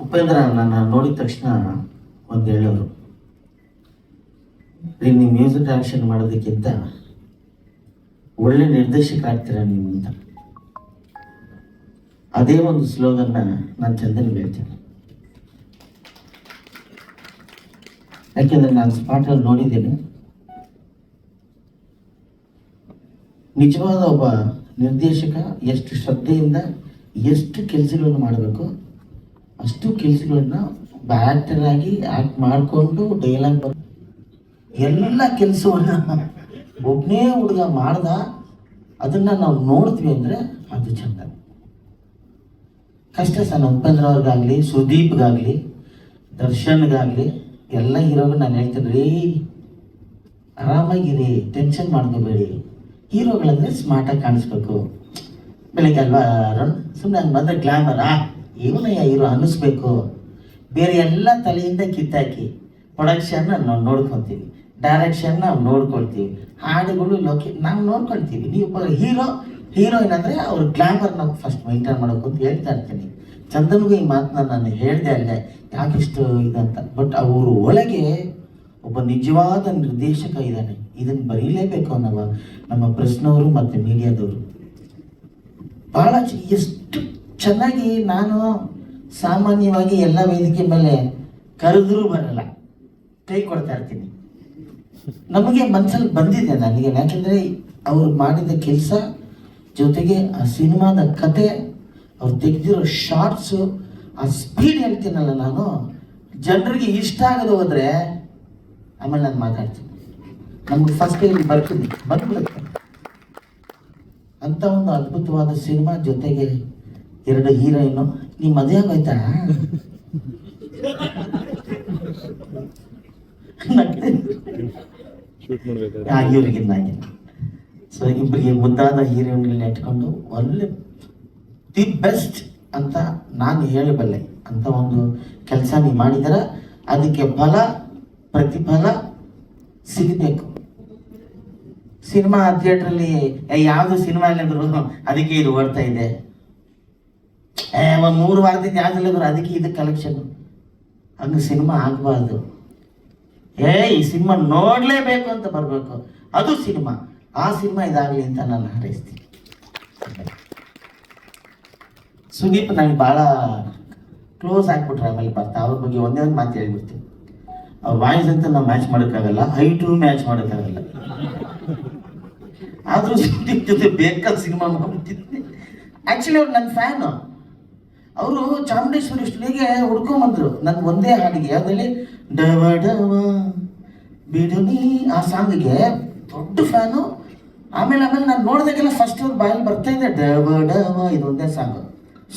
ಉಪೇಂದ್ರ ನನ್ನ ನೋಡಿದ ತಕ್ಷಣ ಒಂದು ಹೇಳೋರು ರೀ ನೀವು ಮ್ಯೂಸಿಕ್ ಡೈರೆಕ್ಷನ್ ಮಾಡೋದಕ್ಕಿಂತ ಒಳ್ಳೆ ನಿರ್ದೇಶಕ ಆಗ್ತೀರಾ ನೀವು ಅಂತ. ಅದೇ ಒಂದು ಸ್ಲೋಗನ್ನ ನಾನು ಚಂದನ್ ಹೇಳ್ತೇನೆ. ಯಾಕೆಂದ್ರೆ ನಾನು ಸ್ಪಾಟಲ್ಲಿ ನೋಡಿದ್ದೇನೆ. ನಿಜವಾದ ಒಬ್ಬ ನಿರ್ದೇಶಕ ಎಷ್ಟು ಶ್ರದ್ಧೆಯಿಂದ ಎಷ್ಟು ಕೆಲಸಗಳನ್ನು ಮಾಡಬೇಕು ಅಷ್ಟು ಕೆಲಸಗಳನ್ನ ಆ್ಯಕ್ಟರ್ ಆಗಿ ಆ್ಯಕ್ಟ್ ಮಾಡಿಕೊಂಡು ಡೈಲಾಗ್ ಬರ್ ಎಲ್ಲ ಕೆಲಸವನ್ನ ಒಬ್ಬನೇ ಹುಡುಗ ಮಾಡ್ದ, ಅದನ್ನ ನಾವು ನೋಡ್ತೀವಿ ಅಂದರೆ ಅದು ಚಂದ. ಕಷ್ಟ ಸರ್ ಉಪೇಂದ್ರ ಅವ್ರಿಗಾಗಲಿ, ಸುದೀಪ್ಗಾಗಲಿ, ದರ್ಶನ್ಗಾಗಲಿ, ಎಲ್ಲ ಹೀರೋಗೆ ನಾನು ಹೇಳ್ತೀನಿ, ರೀ, ಆರಾಮಾಗಿರಿ, ಟೆನ್ಷನ್ ಮಾಡ್ಕೋಬೇಡಿ. ಹೀರೋಗಳಂದ್ರೆ ಸ್ಮಾರ್ಟಾಗಿ ಕಾಣಿಸ್ಬೇಕು. ಬೆಳಿಗ್ಗೆ ಅಲ್ವಾ, ಅರುಣ್? ಸುಮ್ಮನೆ ಹಂಗೆ ಬಂದರೆ ಗ್ಲಾಮರ್ ಆ? ಇವನಯ್ಯ ಹೀರೋ ಅನ್ನಿಸ್ಬೇಕು. ಬೇರೆ ಎಲ್ಲ ತಲೆಯಿಂದ ಕಿತ್ತಾಕಿ ಪ್ರೊಡಕ್ಷನ್ನ ನಾವು ನೋಡ್ಕೊತೀವಿ. ಡೈರೆಕ್ಷನ್ ನಾವು ನೋಡ್ಕೊಳ್ತೀವಿ. ಹಾಡುಗಳು ಲೋಕೆ ನಾವು ನೋಡ್ಕೊಳ್ತೀವಿ. ನೀವು ಹೀರೋ ಹೀರೋಯಿನ್ ಅಂದರೆ ಅವ್ರ ಗ್ಲಾಮರ್ ನಾವು ಫಸ್ಟ್ ಮೈಂಟೈನ್ ಮಾಡೋಕೆ ಅಂತ ಹೇಳ್ತಾ ಇರ್ತೀನಿ. ಚಂದನ್ಗೂ ಈ ಮಾತನ್ನ ನಾನು ಹೇಳಿದೆ ಅಲ್ಲೇ, ಯಾಕಿಷ್ಟು ಇದಂತ. ಬಟ್ ಅವರು ಒಳಗೆ ಒಬ್ಬ ನಿಜವಾದ ನಿರ್ದೇಶಕ ಇದ್ದಾನೆ ಇದನ್ನು ಬರೀಲೇಬೇಕು ಅನ್ನವ ನಮ್ಮ ಪ್ರಶ್ನವರು ಮತ್ತು ಮೀಡಿಯಾದವರು ಭಾಳ ಎಷ್ಟು ಚೆನ್ನಾಗಿ ನಾನು ಸಾಮಾನ್ಯವಾಗಿ ಎಲ್ಲ ವೇದಿಕೆ ಮೇಲೆ ಕರೆದ್ರೂ ಬರಲ್ಲ. ಕೈ ಕೊಡ್ತಾ ಇರ್ತೀನಿ. ನಮಗೆ ಮನಸ್ಸಲ್ಲಿ ಬಂದಿದೆ ನನಗೆ ಯಾಕೆಂದರೆ ಅವ್ರು ಮಾಡಿದ ಕೆಲಸ ಜೊತೆಗೆ ಆ ಸಿನಿಮಾದ ಕತೆ, ಅವ್ರು ತೆಗೆದಿರೋ ಶಾರ್ಟ್ಸು ಆ ಸ್ಪೀಡ್ ಹೇಳ್ತೀನಲ್ಲ ನಾನು, ಜನರಿಗೆ ಇಷ್ಟ ಆಗದೆ ಹೋದರೆ ಆಮೇಲೆ ನಾನು ಮಾತಾಡ್ತೀನಿ. ನಮ್ಗೆ ಫಸ್ಟ್ ಇಲ್ಲಿ ಬರ್ತೀನಿ. ಬಂದ್ಬಿಡುತ್ತೆ. ಅಂತ ಒಂದು ಅದ್ಭುತವಾದ ಸಿನಿಮಾ ಜೊತೆಗೆ ಎರಡು ಹೀರೋಯಿನ್ ನೀ ಮದುವೆ ಆಗೋಯ್ತಾ ಸೊ ಇಬ್ಬರಿಗೆ ಮುದ್ದಾದ ಹೀರೋಯಿನ್ಗಳನ್ನ ಇಟ್ಕೊಂಡು ಒಳ್ಳೆ ದಿ ಬೆಸ್ಟ್ ಅಂತ ನಾನು ಹೇಳಬಲ್ಲೆ. ಅಂತ ಒಂದು ಕೆಲಸ ನೀವು ಮಾಡಿದಾರ. ಅದಕ್ಕೆ ಫಲ ಪ್ರತಿಫಲ ಸಿಗಬೇಕು. ಸಿನಿಮಾ ಥಿಯೇಟ್ರಲ್ಲಿ ಯಾವುದು ಸಿನಿಮಾ ಇಲ್ಲ ಅದಕ್ಕೆ ಇದು ಓಡ್ತಾ ಇದೆ. ಏ, ಒಂದು ಮೂರು ವಾರದಿಂದ ಅಂದ್ರೆ ಅದಕ್ಕೆ ಇದು ಕಲೆಕ್ಷನ್ ಹಂಗೆ ಸಿನಿಮಾ ಆಗಬಾರ್ದು. ಏ ಈ ಸಿನಿಮಾ ನೋಡಲೇಬೇಕು ಅಂತ ಬರಬೇಕು. ಅದು ಸಿನಿಮಾ ಆ ಸಿನಿಮಾ ಇದಾಗಲಿ ಅಂತ ನಾನು ಹಾರೈಸ್ತೀನಿ. ಸುದೀಪ್ ನಂಗೆ ಭಾಳ ಕ್ಲೋಸ್ ಆಗಿಬಿಟ್ರೆ ಆಮೇಲೆ ಬರ್ತಾ. ಅವ್ರ ಬಗ್ಗೆ ಒಂದೇ ಒಂದು ಮಾತು ಹೇಳ್ಬಿಡ್ತೀನಿ. ಅವ್ರ ವಾಯ್ಸ್ ಅಂತ ನಾವು ಮ್ಯಾಚ್ ಮಾಡೋಕ್ಕಾಗಲ್ಲ ಹೈಟು ಮ್ಯಾಚ್ ಮಾಡೋಕ್ಕಾಗಲ್ಲ. ಆದರೂ ಸುದೀಪ್ ಜೊತೆ ಬೇಕಾದ ಸಿನಿಮಾ ಮಾಡ್ಬಿಟ್ಟಿದ್ದೆ ಆ್ಯಕ್ಚುಲಿ ಅವ್ರು ನನ್ನ ಫ್ಯಾನು ಅವರು ಚಾಮುಂಡೇಶ್ವರಿ ಸ್ಟುಡಿಯೋಗೆ ಹುಡ್ಕೊಂಬಂದ್ರು. ನನ್ಗೆ ಒಂದೇ ಹಾಡಿಗೆ ಅದರಲ್ಲಿ ಡವ ಡವ, ಬಿಡು ನೀ. ಆ ಸಾಂಗಿಗೆ ದೊಡ್ಡ ಫ್ಯಾನು. ಆಮೇಲೆ ಆಮೇಲೆ ನಾನು ನೋಡಿದಾಗೆಲ್ಲ ಫಸ್ಟ್ ಅವ್ರ ಬಾಯಲ್ಲಿ ಬರ್ತಾ ಇದ್ದೆ ಡವ ಡವ, ಇದು ಒಂದೇ ಸಾಂಗ್.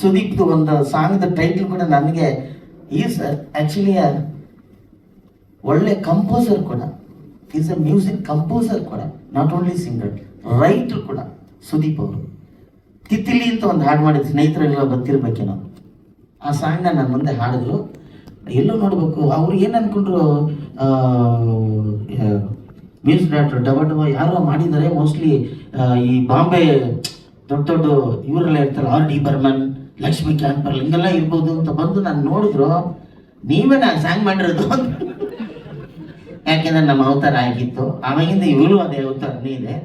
ಸುದೀಪ್ದು ಒಂದು ಸಾಂಗ್ದ ಟೈಟ್ಲ್ ಕೂಡ ನನಗೆ ಈಸ್ ಆ್ಯಕ್ಚುಲಿ ಒಳ್ಳೆ ಕಂಪೋಸರ್ ಕೂಡ. ಈಸ್ ಅ ಮ್ಯೂಸಿಕ್ ಕಂಪೋಸರ್ ಕೂಡ. ನಾಟ್ ಓನ್ಲಿ ಸಿಂಗರ್ ರೈಟ್ರು ಕೂಡ, ಸುದೀಪ್ ಅವರು. ತಿತ್ತಿಲಿ ಅಂತ ಒಂದು ಹಾಡು ಮಾಡಿದ ಸ್ನೇಹಿತರೆಲ್ಲ ಗೊತ್ತಿರ್ಬೇಕೇನೋ. ಆ ಸಾಂಗ್ನ ನನ್ನ ಮುಂದೆ ಹಾಡಿದ್ರು ಎಲ್ಲೂ ನೋಡ್ಬೇಕು, ಅವ್ರು ಏನು ಅನ್ಕೊಂಡ್ರು ಮ್ಯೂಸಿಕ್ ಡೈರೆಕ್ಟರ್ ಡಬ ಡಬ ಯಾರೋ ಮಾಡಿದ್ದಾರೆ, ಮೋಸ್ಟ್ಲಿ ಈ ಬಾಂಬೆ ದೊಡ್ಡ ದೊಡ್ಡ ಇವರೆಲ್ಲ ಇರ್ತಾರೆ ಆರ್ ಡಿ ಬರ್ಮನ್, ಲಕ್ಷ್ಮಿ ಕ್ಯಾಂಪರ್, ಹಿಂಗೆಲ್ಲ ಇರ್ಬೋದು ಅಂತ ಬಂದು ನಾನು ನೋಡಿದ್ರು, ನೀವೇ ನಾನು ಸಾಂಗ್ ಮಾಡಿರೋದು ಯಾಕೆಂದ್ರೆ ನಮ್ಮ ಅವತಾರ ಆಗಿತ್ತು, ಆವಾಗಿಂದ ಇವಳು ಅದೇ ಅವತಾರನೇ ಇದೆ.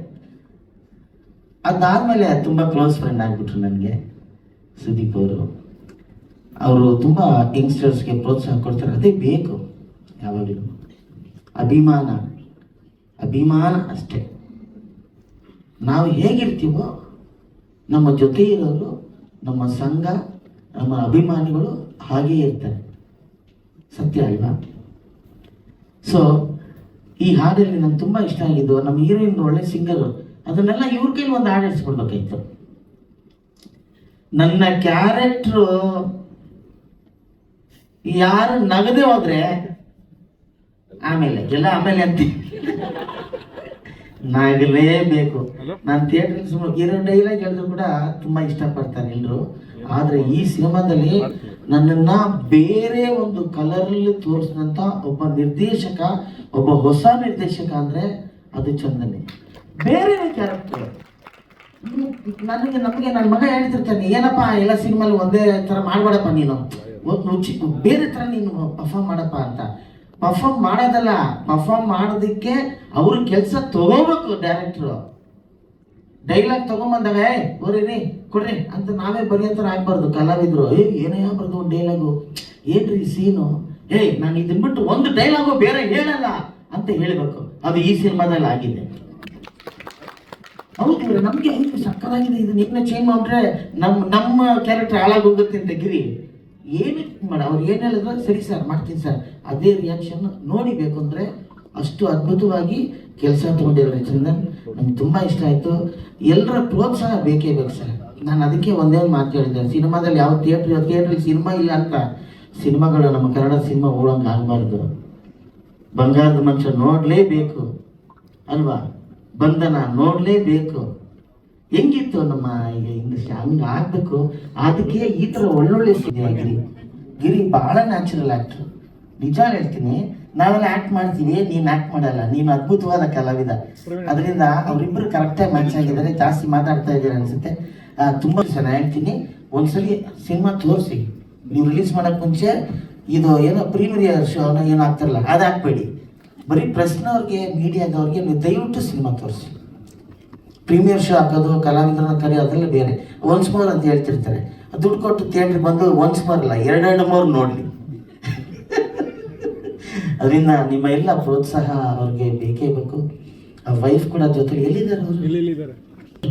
ಅದಾದ್ಮೇಲೆ ತುಂಬ ಕ್ಲೋಸ್ ಫ್ರೆಂಡ್ ಆಗಿಬಿಟ್ರು ನನಗೆ, ಸುದೀಪ್ ಅವರು. ಅವರು ತುಂಬ ಯಂಗ್ಸ್ಟರ್ಸ್ಗೆ ಪ್ರೋತ್ಸಾಹ ಕೊಡ್ತಾರೆ. ಅದೇ ಬೇಕು ಯಾವಾಗಲೂ. ಅಭಿಮಾನ. ಅಭಿಮಾನ ಅಷ್ಟೇ. ನಾವು ಹೇಗಿರ್ತೀವೋ ನಮ್ಮ ಜೊತೆ ಇರೋರು, ನಮ್ಮ ಸಂಘ, ನಮ್ಮ ಅಭಿಮಾನಿಗಳು ಹಾಗೇ ಇರ್ತಾರೆ. ಸತ್ಯ ಅಲ್ವಾ? ಸೊ ಈ ಹಾಡಲ್ಲಿ ನಂಗೆ ತುಂಬ ಇಷ್ಟ ಆಗಿದ್ದು ನಮ್ಮ ಹೀರೋಯಿನ್ ಒಳ್ಳೆ ಸಿಂಗರು ಅದನ್ನೆಲ್ಲ ಇವ್ರ ಕೈಲಿ ಒಂದು ಹಾಡು ಇಡ್ಸ್ಕೊಡ್ಬೇಕಾಯ್ತು ನನ್ನ ಕ್ಯಾರೆಕ್ಟ್ರು ಯಾರು ನಗದೆ ಹೋದ್ರೆ ಆಮೇಲೆ ಎಲ್ಲ ಆಮೇಲೆ ಅಂತ. ನಗಲೇಬೇಕು. ನಾನು ಥಿಯೇಟರ್ ಸುಮ್ಮನೆ ಇರೋ ಡೈಲಾಗ್ ಹೇಳಿದ್ರು ಕೂಡ ತುಂಬಾ ಇಷ್ಟಪಡ್ತಾರೆ ಎಲ್ಲರೂ ಆದ್ರೆ ಈ ಸಿನಿಮಾದಲ್ಲಿ ನನ್ನನ್ನ ಬೇರೆ ಒಂದು ಕಲರಲ್ಲಿ ತೋರಿಸಿದಂತ ಒಬ್ಬ ನಿರ್ದೇಶಕ ಒಬ್ಬ ಹೊಸ ನಿರ್ದೇಶಕ ಅಂದ್ರೆ ಅದು ಚಂದನೆ. ಬೇರೆ ಕ್ಯಾರೆಕ್ಟರ್ ನನಗೆ ನಮಗೆ ನನ್ನ ಮಗ ಹೇಳ್ತಿರ್ತಾನೆ ಏನಪ್ಪ ಎಲ್ಲ ಸಿನಿಮಾಲಿ ಒಂದೇ ಥರ ಮಾಡಬೇಡಪ್ಪ ನೀನು. ಒಂದು ರುಚಿ ಬೇರೆ ಥರ ನೀನು ಪರ್ಫಾರ್ಮ್ ಮಾಡಪ್ಪ ಅಂತ. ಪರ್ಫಾರ್ಮ್ ಮಾಡೋದಲ್ಲ ಪರ್ಫಾರ್ಮ್ ಮಾಡೋದಕ್ಕೆ ಅವ್ರ ಕೆಲಸ ತಗೋಬೇಕು ಡೈರೆಕ್ಟ್ರು ಡೈಲಾಗ್ ತಗೊಂಬಂದಾಗ ಏ ಬರೀರಿ ಕೊಡ್ರಿ ಅಂತ ನಾವೇ ಬರೆಯೋ ಥರ ಆಗ್ಬಾರ್ದು, ಕಲಾವಿದ್ರು. ಏ, ಏನೇ ಆಗ್ಬಾರ್ದು ಒಂದು ಡೈಲಾಗು ಏನ್ರಿ ಸೀನು ಏಯ್ ನಾನು ಇದನ್ನ ಬಿಟ್ಟು ಒಂದು ಡೈಲಾಗು ಬೇರೆ ಹೇಳಲ್ಲ ಅಂತ ಹೇಳಬೇಕು. ಅದು ಈ ಸಿನಿಮಾದಲ್ಲಿ ಆಗಿದೆ. ಹೌದು, ನಮಗೆ ಇದನ್ನ ಇನ್ನೂ ಚೇಂಜ್ ಮಾಡ್ರೆ ನಮ್ಮ ನಮ್ಮ ಕ್ಯಾರೆಕ್ಟರ್ ಹಾಳಾಗೋಗುತ್ತೆ ಅಂತ ಗಿರಿ ಏನಕ್ಕೆ ಮಾಡ, ಅವ್ರು ಏನು ಹೇಳಿದ್ರು ಸರಿ ಸರ್, ಮಾಡ್ತೀನಿ ಸರ್. ಅದೇ ರಿಯಾಕ್ಷನ್ ನೋಡಿಬೇಕು ಅಂದರೆ ಅಷ್ಟು ಅದ್ಭುತವಾಗಿ ಕೆಲಸ ತೊಗೊಂಡಿರೋ ಚಂದನ್. ನಂಗೆ ತುಂಬ ಇಷ್ಟ ಆಯಿತು. ಎಲ್ಲರ ಪ್ರೋತ್ಸಾಹ ಬೇಕೇ ಬೇಕು ಸರ್. ನಾನು ಅದಕ್ಕೆ ಒಂದೇ ಒಂದು ಮಾತು ಹೇಳಿದ್ದೆ ಸಿನಿಮಾದಲ್ಲಿ ಯಾವ ಥಿಯೇಟ್ರ್ ಥಿಯೇಟ್ರಿಗೆ ಸಿನಿಮಾ ಇಲ್ಲ ಅಂತ. ಸಿನಿಮಾಗಳು ನಮ್ಮ ಕನ್ನಡ ಸಿನಿಮಾ ಓಡಂಗೆ ಆಗಬಾರ್ದು. ಬಂಗಾರದ ಮನುಷ್ಯ ನೋಡಲೇಬೇಕು. ಅಲ್ವಾ? ಬಂಧನ ನೋಡಲೇಬೇಕು. ಹೆಂಗಿತ್ತು ನಮ್ಮ ಈಗ ಇಂಡಸ್ಟ್ರಿ ಹಂಗ ಆಗ್ಬೇಕು? ಅದಕ್ಕೆ ಈ ಥರ ಒಳ್ಳೊಳ್ಳೆ ಗಿರಿ ಗಿರಿ ಭಾಳ ನ್ಯಾಚುರಲ್ ಆ್ಯಕ್ಟ್ರು ನಿಜ ಹೇಳ್ತೀನಿ, ನಾವೆಲ್ಲ ಆ್ಯಕ್ಟ್ ಮಾಡ್ತೀವಿ, ನೀನು ಆ್ಯಕ್ಟ್ ಮಾಡಲ್ಲ, ನೀನು ಅದ್ಭುತವಾದ ಕಲಾವಿದ. ಅದರಿಂದ ಅವರಿಬ್ಬರು ಕರೆಕ್ಟಾಗಿ ಮ್ಯಾಚ್ ಆಗಿದ್ದಾರೆ, ಜಾಸ್ತಿ ಮಾತಾಡ್ತಾ ಇದ್ದಾರೆ ಅನ್ಸುತ್ತೆ. ತುಂಬ ಚೆನ್ನಾಗಿ ಹೇಳ್ತೀನಿ, ಒಂದ್ಸಲಿ ಸಿನಿಮಾ ತೋರಿಸಿ. ನೀವು ರಿಲೀಸ್ ಮಾಡೋಕ್ಕೆ ಮುಂಚೆ ಇದು ಏನೋ ಪ್ರೀಮಿಯರ್ ಶೋ ಏನೋ ಆಗ್ತಿರಲ್ಲ ಅದು ಹಾಕ್ಬೇಡಿ ಬರೀ ಪ್ರೆಸ್ನವ್ರಿಗೆ ಮೀಡಿಯಾದವ್ರಿಗೆ ನೀವು ದಯವಿಟ್ಟು ಸಿನಿಮಾ ತೋರಿಸಿ. ಪ್ರೀಮಿಯರ್ ಶೋ ಹಾಕೋದು ಕಲಾವಿದರನ್ನ ಕರೆಯೋದೆಲ್ಲ ಅದೆಲ್ಲ ಬೇರೆ. ಒನ್ಸ್ ಮೋರ್ ಅಂತ ಹೇಳ್ತಿರ್ತಾರೆ. ದುಡ್ಡು ಕೊಟ್ಟು ಥಿಯೇಟ್ರ್ ಬಂದು ಒನ್ಸ್ ಮೋರ್ ಅಲ್ಲ ಎರಡೆರಡು ಮೋರ್ ನೋಡಲಿ. ಅದರಿಂದ ನಿಮ್ಮ ಎಲ್ಲ ಪ್ರೋತ್ಸಾಹ ಅವ್ರಿಗೆ ಬೇಕೇ ಬೇಕು. ವೈಫ್ ಕೂಡ ಜೊತೆಲಿ ಎಲ್ಲಿದ್ದಾರೆ ಅವರು?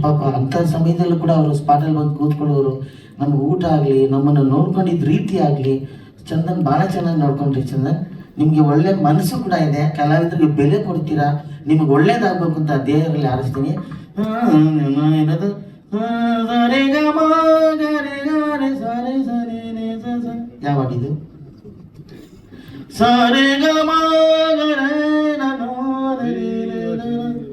ಪಾಪ ಅಂಥ ಸಮಯದಲ್ಲೂ ಕೂಡ ಅವರು ಸ್ಪಾಟಲ್ಲಿ ಬಂದು ಕೂತ್ಕೊಳ್ಳೋರು. ನಮ್ಗೆ ಊಟ ಆಗಲಿ ನಮ್ಮನ್ನು ನೋಡ್ಕೊಂಡಿದ್ದ ರೀತಿ ಆಗಲಿ ಚಂದನ್ ಭಾಳ ಚೆನ್ನಾಗಿ ನೋಡ್ಕೊಂಡ್ರಿ ಚಂದನ್. ನಿಮಗೆ ಒಳ್ಳೆ ಮನಸ್ಸು ಕೂಡ ಇದೆ. ಕಲಾವಿದರಿಗೆ ಬೆಲೆ ಕೊಡ್ತೀರಾ? ನಿಮಗೆ ಒಳ್ಳೇದಾಗಬೇಕು ಅಂತ ದೇಹರಲ್ಲಿ ಹಾರಿಸ್ತೀನಿ ಏನದು ಗ ಸರೆ ಗ ಮ ಗ ರೆ ನ ನೋ ರೆ ಗ ರೆ ರೆ.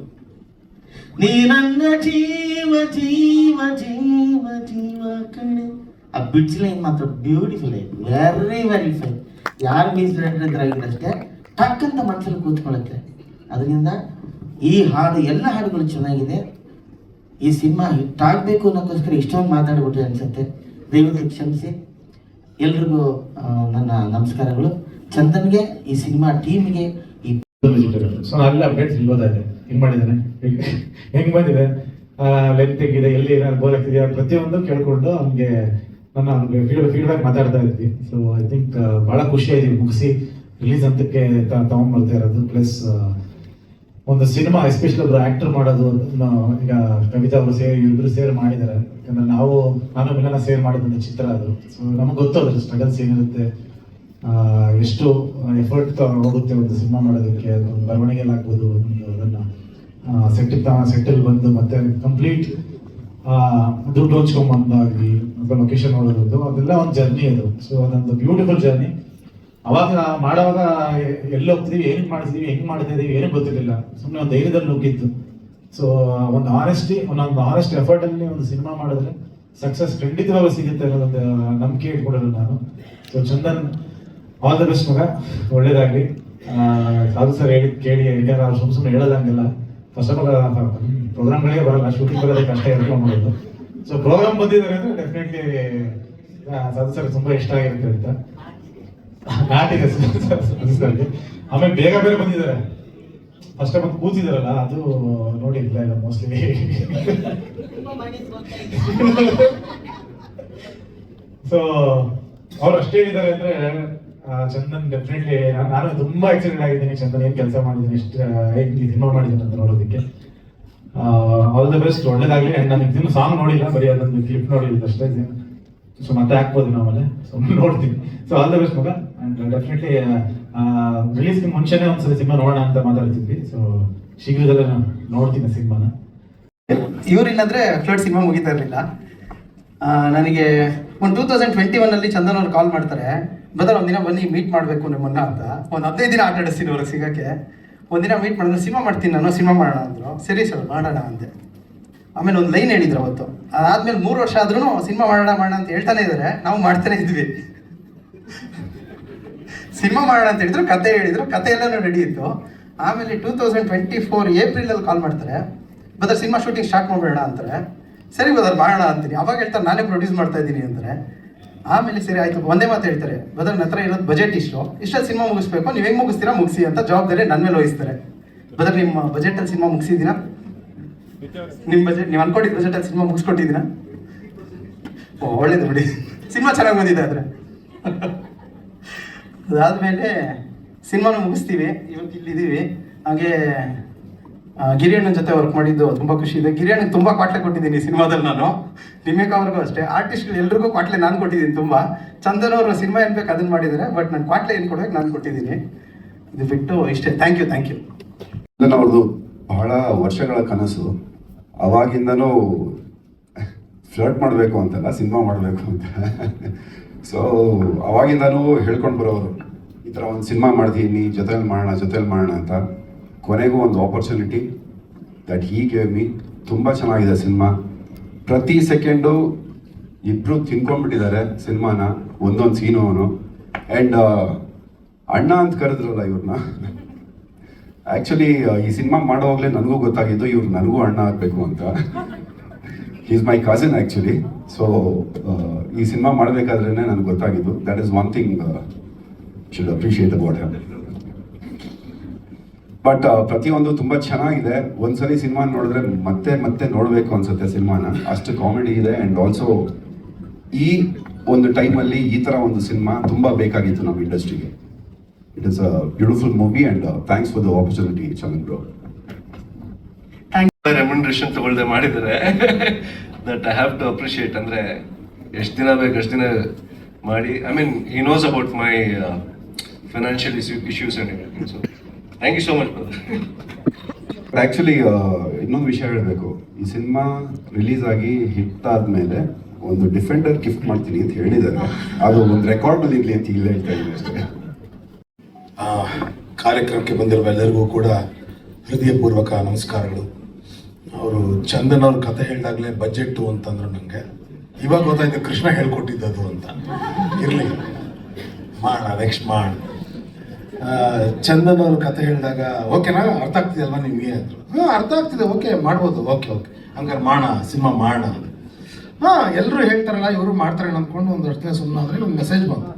ನೀ ನನ್ನ ಜೀವ ಜೀವ ಜೀವ ಜೀವ ಕಣೆ ಆ ಬಿಟ್ಸ್ ಲೈನ್ ಮಾತ್ರ ಬ್ಯೂಟಿಫುಲ್ ಐತಿ ವೆರಿ ವೆರಿ ಫೈನ್ ಯಾರು ಮೀಸಲಿಟ್ಟಿದ್ರೆ ಅಷ್ಟೇ ಟಕ್ಕಂತ ಮನಸ್ಸಲ್ಲಿ ಕೂತ್ಕೊಳ್ಳುತ್ತೆ ಅದರಿಂದ ಈ ಹಾಡು ಎಲ್ಲ ಹಾಡುಗಳು ಚೆನ್ನಾಗಿದೆ ಈ ಸಿನಿಮಾ ಹಿಟ್ ಆಗಬೇಕು ಅನ್ನೋಕ್ಕೋಸ್ಕರ ಇಷ್ಟೊಂದು ಮಾತಾಡ್ಬಿಟ್ರೆ ಅನ್ಸುತ್ತೆ. ದಯವಿಟ್ಟು ಕ್ಷಮಿಸಿ. ಎಲ್ರಿಗೂ ನನ್ನ ನಮಸ್ಕಾರಗಳು. ಚಂದನ್ಗೆ, ಈ ಸಿನಿಮಾ ಟೀಮ್ಗೆ, ಈ ಸೊ ಅಲ್ಲಿ ಅಪ್ಡೇಟ್ಸ್ ಇಲ್ಲಿ ಇದೆ ಹೆಂಗೆ. ಮಾಡಿದ್ದಾನೆ? ಹೆಂಗ್- ಬಂದಿದೆ? ಲೆಂತ್ ಹೆಂಗಿದೆ? ಎಲ್ಲಿ ಏನಾದ್ರು ಬೋರ್ ಆಗ್ತಿದೆಯಾ? ಪ್ರತಿಯೊಂದು ಕೇಳ್ಕೊಂಡು ಅವ್ನಿಗೆ ನನ್ನ ಫೀಡ್ ಫೀಡ್ಬ್ಯಾಕ್ ಮಾತಾಡ್ತಾ ಇದ್ವಿ. ಸೊ ಐ ಥಿಂಕ್ ಭಾಳ ಖುಷಿ ಆಯ್ತು. ಮುಗಿಸಿ ರಿಲೀಸ್ ಅಂತಕ್ಕೆ ತ- ತಗೊಂಡ್ಬರ್ತಾ ಇರೋದು. ಪ್ಲಸ್ ಒಂದು ಸಿನಿಮಾ ಎಸ್ಪೆಷಲಿ ಒಬ್ರು ಆಕ್ಟರ್ ಮಾಡೋದು ಈಗ ಕವಿತಾ ಅವರು ಸೇರಿ, ಇಬ್ರು ಸೇರ್ ಮಾಡಿದ್ದಾರೆ. ಯಾಕಂದ್ರೆ ನಾವು, ನಾನು ಮಿಲನ ಸೇರ್ ಮಾಡಿದಂತ ಚಿತ್ರ ಅದು. ಸೊ ನಮ್ಗೆ ಗೊತ್ತು ಅದ್ರ ಸ್ಟ್ರಗಲ್ಸ್ ಏನಿರುತ್ತೆ ಎಷ್ಟು ಎಫರ್ಟ್ ಹೋಗುತ್ತೆ ಒಂದು ಸಿನಿಮಾ ಮಾಡೋದಕ್ಕೆ, ಅದು ಬರವಣಿಗೆಲಾಗ್ಬೋದು ಒಂದು ಅದನ್ನ. ಸೆಟ್ ಸೆಟ್ಟಲ್ಲಿ ಬಂದು ಮತ್ತೆ ಕಂಪ್ಲೀಟ್ ದುಡ್ಡು ಹಂಚ್ಕೊಂಡ್ಬಂದಾಗ್ಲಿ ಮತ್ತೆ ಲೊಕೇಶನ್ ನೋಡೋದು ಅದೆಲ್ಲ ಒಂದು ಜರ್ನಿ ಅದು. ಸೊ ಅದೊಂದು ಬ್ಯೂಟಿಫುಲ್ ಜರ್ನಿ ಅವಾಗ ಮಾಡುವಾಗ ಎಲ್ಲಿ ಹೋಗ್ತಿದೀವಿ ಏನಕ್ಕೆ ಮಾಡ್ತಿದೀವಿ ಹೆಂಗ್ ಮಾಡ್ತಾ ಇದೀವಿ, ಏನೂ ಗೊತ್ತಿರಲಿಲ್ಲ. ಸುಮ್ಮನೆ ಒಂದು ಧೈರ್ಯದಲ್ಲಿ ನುಗ್ಗಿತ್ತು. ಸೊ ಒಂದು ಆನೆಸ್ಟಿ ಒಂದೊಂದು ಆನೆಸ್ಟ್ ಎಫರ್ಟ್ ಅಲ್ಲಿ ಒಂದು ಸಿನಿಮಾ ಮಾಡಿದ್ರೆ ಸಕ್ಸಸ್ ಖಂಡಿತವಾಗ್ಲೂ ಸಿಗುತ್ತೆ ಅನ್ನೋದೊಂದು ನಂಬಿಕೆ ಇಟ್ಕೊಡೋದು ನಾನು. So Chandan all the best ಮಗ. ಒಳ್ಳೇದಾಗ್ಲಿ. ಸಾಧು ಸರ್ ಹೇಳಿ, ಕೇಳಿ, ಯಾಕಂದ್ರೆ ಅವ್ರು ಸುಮ್ ಸುಮ್ಮನೆ ಹೇಳೋದಂಗಿಲ್ಲ. ಫಸ್ಟ್ ಆಫ್ ಆಲ್ ಪ್ರೋಗ್ರಾಮ್ಗಳಿಗೆ ಬರಲ್ಲ ಶೂಟಿಂಗ್ ಬರೋದೇ ಕಷ್ಟ ಇರ್ಕೊಂಡು ಮಾಡೋದು ಸೊ ಪ್ರೋಗ್ರಾಮ್ ಬಂದಿದ್ದಾರೆ ಅಂದ್ರೆ ಡೆಫಿನೆಟ್ಲಿ ಸಾಧು ಸರ್ ತುಂಬಾ ಇಷ್ಟ ಆಗಿರುತ್ತೆ ಅಂತ. ಸರ್ಗೆ ಆಮೇಲೆ ಬೇಗ ಬೇರೆ ಬಂದಿದ್ದಾರೆ. ಫಸ್ಟ್ ಟೈಮ್ ಕೂತಿದಾರಲ್ಲ, ಅದು ನೋಡಿ, ಇಲ್ಲ ಇಲ್ಲ ಮೋಸ್ಟ್ಲಿ ಸೊ ಅವ್ರು ಅಷ್ಟೇ ಹೇಳಿದ್ದಾರೆ ಅಂದ್ರೆ ಚಂದನ್ ಡೆಫಿನೆಟ್ಲಿ ನಾನು ತುಂಬಾ ಎಕ್ಸೈಟೆಡ್ ಆಗಿದ್ದೀನಿ. ಚಂದನ್ ಏನ್ ಕೆಲಸ ಮಾಡಿದ್ದೀನಿ ಎಷ್ಟು ಸಿನಿಮಾ ಮಾಡಿದ್ದೀನಿ ಅಂತ ನೋಡೋದಕ್ಕೆ. ಆಲ್ ದ ಬೆಸ್ಟ್ ಒಳ್ಳೇದಾಗ್ಲಿ. ಅಂಡ್ ನಾನು ಇದನ್ನು ಸಾಂಗ್ ನೋಡಿಲ್ಲ, ಬರೀ ಅದೊಂದು ಕ್ಲಿಪ್ ನೋಡಿಲ್ಲ ಅಷ್ಟೇ ಸೊ ಮತ್ತೆ ಹಾಕ್ಬೋದು ನಾವಲ್ಲೇ. ಸೊ ನೋಡ್ತೀನಿ. ಸೊ ಆಲ್ ದ ಬೆಸ್ಟ್ ಮಗ. ಡೆಫಿನೆಟ್ಲಿ ರಿಲೀಸ್ಗೆ ಮುಂಚೆನೇ ಒಂದ್ಸಲ ಸಿನಿಮಾ ನೋಡೋಣ ಅಂತ ಮಾತಾಡ್ತಿದ್ವಿ. ಸೊ ಶೀಘ್ರದಲ್ಲೇ ನಾನು ನೋಡ್ತೀನಿ ಸಿನಿಮಾನ. ಇವರಿಲ್ಲಂದ್ರೆ ಫ್ಲಡ್ ಸಿನಿಮಾ ಮುಗಿತಾ ಇರಲಿಲ್ಲ. ನನಗೆ ಒಂದು ಟೂ ತೌಸಂಡ್ ಟ್ವೆಂಟಿ ಒನ್ನಲ್ಲಿ ಚಂದನ್ ಅವ್ರು ಕಾಲ್ ಮಾಡ್ತಾರೆ. ಬ್ರದರ್, ಒಂದಿನ ಬನ್ನಿ ಮೀಟ್ ಮಾಡಬೇಕು ನಿಮ್ಮನ್ನ ಅಂತ. ಒಂದು ಹದಿನೈದು ದಿನ ಆಟ ಆಡಿಸ್ತೀನಿ ಅವ್ರಿಗೆ ಸಿಗೋಕ್ಕೆ. ಒಂದಿನ ಮೀಟ್ ಮಾಡಿದ್ರೆ ಸಿನಿಮಾ ಮಾಡ್ತೀನಿ ನಾನು, ಸಿನಿಮಾ ಮಾಡೋಣ ಅಂದರು. ಸರಿ ಸರ್, ಮಾಡೋಣ ಅಂದೆ. ಆಮೇಲೆ ಒಂದು ಲೈನ್ ಹೇಳಿದ್ರು ಅವತ್ತು. ಅದಾದ್ಮೇಲೆ ಮೂರು ವರ್ಷ ಆದ್ರೂ ಸಿನಿಮಾ ಮಾಡೋಣ ಮಾಡೋಣ ಅಂತ ಹೇಳ್ತಾನೆ ಇದ್ದಾರೆ ನಾವು ಮಾಡ್ತಾನೆ ಇದ್ವಿ. ಸಿನಿಮಾ ಮಾಡೋಣ ಅಂತ ಹೇಳಿದ್ರು, ಕತೆ ಹೇಳಿದ್ರು, ಕತೆ ಎಲ್ಲನೂ ರೆಡಿ ಇತ್ತು. ಆಮೇಲೆ ಟೂ ತೌಸಂಡ್ ಟ್ವೆಂಟಿ ಫೋರ್ ಏಪ್ರಿಲಲ್ಲಿ ಕಾಲ್ ಮಾಡ್ತಾರೆ. ಬದರ್ ಸಿನಿಮಾ ಶೂಟಿಂಗ್ ಸ್ಟಾರ್ಟ್ ಮಾಡಬೇಡ ಅಂತಾರೆ. ಸರಿ ಬದರ್ ಮಾಡೋಣ ಅಂತೀನಿ. ಅವಾಗ ಹೇಳ್ತಾರೆ, ನಾನೇ ಪ್ರೊಡ್ಯೂಸ್ ಮಾಡ್ತಾ ಇದ್ದೀನಿ ಅಂತಾರೆ. ಆಮೇಲೆ ಸರಿ, ಆಯ್ತು, ಒಂದೇ ಮಾತು ಹೇಳ್ತಾರೆ. ಬದರ್ ನತ್ರ ಹತ್ರ ಇರೋದು ಬಜೆಟ್ ಇಷ್ಟು ಇಷ್ಟ ಸಿನಿಮಾ ಮುಗಿಸ್ಬೇಕು. ನೀವು ಹೆಂಗೆ ಮುಗಿಸ್ತೀರಾ, ಮುಗಿಸಿ ಅಂತ ಜವಾಬ್ದಾರಿ ನನ್ನ ಮೇಲೆ ವಹಿಸ್ತಾರೆ. ಬದರ್ ನಿಮ್ಮ ಬಜೆಟಲ್ಲಿ ಸಿನಿಮಾ ಮುಗಿಸಿದ್ದೀರಾ? ನಿಮ್ಮ ಬಜೆಟ್ ನೀವು ಅನ್ಕೊಂಡಿದ್ದ ಬಜೆಟಲ್ಲಿ ಸಿನಿಮಾ ಮುಗಿಸ್ಕೊಟ್ಟಿದ್ದೀರಾ? ಓ, ಒಳ್ಳೇದು ಬಿಡಿ. ಸಿನಿಮಾ ಚೆನ್ನಾಗಿ ಬಂದಿದೆ ಆದರೆ. ಅದಾದಮೇಲೆ ಸಿನಿಮಾನು ಮುಗಿಸ್ತೀವಿ, ಇವತ್ತು ಇಲ್ಲಿದ್ದೀವಿ ಹಾಗೆ ಗಿರಿಯಣ್ಣನ ಜೊತೆ ವರ್ಕ್ ಮಾಡಿದ್ದು ತುಂಬ ಖುಷಿ ಇದೆ. ಗಿರಿಯಣ್ಣಗೆ ತುಂಬ ಕ್ವಾಟ್ಲೆ ಕೊಟ್ಟಿದ್ದೀನಿ ಸಿನಿಮಾದಲ್ಲಿ ನಾನು. ನಿಮಗೆ ಅವ್ರಿಗೂ ಅಷ್ಟೇ. ಆರ್ಟಿಸ್ಟ್ಗಳು ಎಲ್ರಿಗೂ ಕ್ವಾಟ್ಲೆ ನಾನು ಕೊಟ್ಟಿದ್ದೀನಿ ತುಂಬ. ಚಂದನ್ ಅವರು ಸಿನಿಮಾ ಏನು ಬೇಕು ಅದನ್ನು ಮಾಡಿದ್ದಾರೆ ಬಟ್ ನಾನು ಕ್ವಾಟ್ಲೆ ಏನು ಕೊಡ್ಬೇಕು ನಾನು ಕೊಟ್ಟಿದ್ದೀನಿ. ಇದು ಬಿಟ್ಟು ಇಷ್ಟೇ. ಥ್ಯಾಂಕ್ ಯು ಥ್ಯಾಂಕ್ ಯು ಅವ್ರದ್ದು ಬಹಳ ವರ್ಷಗಳ ಕನಸು. ಅವಾಗಿಂದನೂ ಫ್ಲರ್ಟ್ ಮಾಡಬೇಕು ಅಂತಲ್ಲ, ಸಿನಿಮಾ ಮಾಡಬೇಕು ಅಂತ. ಸೊ ಅವಾಗಿಂದನೂ ಹೇಳ್ಕೊಂಡು ಬರೋರು, ಈ ಥರ ಒಂದು ಸಿನಿಮಾ ಮಾಡ್ತೀನಿ ಜೊತೆಲಿ ಮಾಡೋಣ ಜೊತೆಲಿ ಮಾಡೋಣ ಅಂತ ಕೊನೆಗೂ ಒಂದು opportunity that he gave me ತುಂಬ ಚೆನ್ನಾಗಿದೆ ಸಿನಿಮಾ ಪ್ರತಿ ಸೆಕೆಂಡು ಇಬ್ಬರು ತಿನ್ಕೊಂಡ್ಬಿಟ್ಟಿದ್ದಾರೆ ಸಿನಿಮಾನ ಒಂದೊಂದು ಸೀನು ಅವನು. ಆ್ಯಂಡ್ ಅಣ್ಣ ಅಂತ ಕರೆದ್ರಲ್ಲ ಇವ್ರನ್ನ ಆ್ಯಕ್ಚುಲಿ ಈ ಸಿನಿಮಾ ಮಾಡೋವಾಗಲೇ ನನಗೂ ಗೊತ್ತಾಗಿದ್ದು ಇವ್ರು ನನಗೂ ಅಣ್ಣ ಆಗಬೇಕು ಅಂತ. Is my cousin actually so ಈ ಸಿನಿಮಾ ಮಾಡಬೇಕಾದ್ರೆ ನನಗೆ ಗೊತ್ತಾಗಿದ್ದು. That is one thing should appreciate about him but ಪ್ರತಿಯೊಂದು ತುಂಬ ಚೆನ್ನಾಗಿದೆ. ಒಂದ್ಸಲಿ ಸಿನಿಮಾ ನೋಡಿದ್ರೆ ಮತ್ತೆ ಮತ್ತೆ ನೋಡಬೇಕು ಅನ್ಸುತ್ತೆ ಸಿನಿಮಾನ ಅಷ್ಟು ಕಾಮಿಡಿ ಇದೆ ಆ್ಯಂಡ್ ಆಲ್ಸೋ ಈ ಒಂದು ಟೈಮಲ್ಲಿ ಈ ಥರ ಒಂದು ಸಿನಿಮಾ ತುಂಬ ಬೇಕಾಗಿತ್ತು ನಮ್ಮ ಇಂಡಸ್ಟ್ರಿಗೆ it is a beautiful movie and thanks for the opportunity bro remuneration ತಗೊಳ್ಳದೆ ಮಾಡಿದ್ದಾರೆ that I have to appreciate ಅಂದ್ರೆ ಎಷ್ಟು ದಿನ ಬೇಕು ಅಷ್ಟು ದಿನ ಮಾಡಿ I mean he knows about my financial issues and so thank you so much brother actually ಇನ್ನೊಂದು ವಿಷಯ ಹೇಳಬೇಕು. ಈ ಸಿನಿಮಾ ರಿಲೀಸ್ ಆಗಿ ಹಿಟ್ ಆದಮೇಲೆ ಒಂದು ಡಿಫೆಂಡರ್ ಗಿಫ್ಟ್ ಮಾಡ್ತೀನಿ ಅಂತ ಹೇಳಿದ್ದಾರೆ. ಅದು ಒಂದು ರೆಕಾರ್ಡ್ ಇರಲಿ ಅಂತ ಇಲ್ಲ ಹೇಳ್ತಾ ಇದ್ದೀನಿ ಅಷ್ಟೇ. ಆ, ಕಾರ್ಯಕ್ರಮಕ್ಕೆ ಬಂದಿರುವ ಎಲ್ಲರಿಗೂ ಕೂಡ ಹೃದಯಪೂರ್ವಕ ನಮಸ್ಕಾರಗಳು. ಅವರು ಚಂದನ್ ಅವ್ರ ಕತೆ ಹೇಳಿದಾಗಲೇ ಬಜೆಟ್ಟು ಅಂತಂದ್ರು ನನಗೆ ಇವಾಗ ಗೊತ್ತಾಯ್ತು ಕೃಷ್ಣ ಹೇಳ್ಕೊಟ್ಟಿದ್ದದು ಅಂತ. ಇರಲಿ. ಮಾಡ ನೆಕ್ಸ್ಟ್ ಮಾಡ. ಚಂದನ್ ಅವ್ರ ಕತೆ ಹೇಳಿದಾಗ ಓಕೆನಾ ಅರ್ಥ ಆಗ್ತಿದೆಯಲ್ವಾ ನಿಮಗೆ? ಅಂದರು. ಹಾಂ, ಅರ್ಥ ಆಗ್ತಿದೆ. ಓಕೆ ಮಾಡ್ಬೋದು. ಓಕೆ ಓಕೆ ಹಂಗಾರೆ ಮಾಡೋಣ ಸಿನಿಮಾ ಮಾಡೋಣ ಹಾಂ ಎಲ್ಲರೂ ಹೇಳ್ತಾರಲ್ಲ, ಇವರು ಮಾಡ್ತಾರೆ ಅಂದ್ಕೊಂಡು ಒಂದು ವರ್ಷ ಸುಮ್ಮನೆ ಆದರೆ ಒಂದು ಮೆಸೇಜ್ ಬಂತು.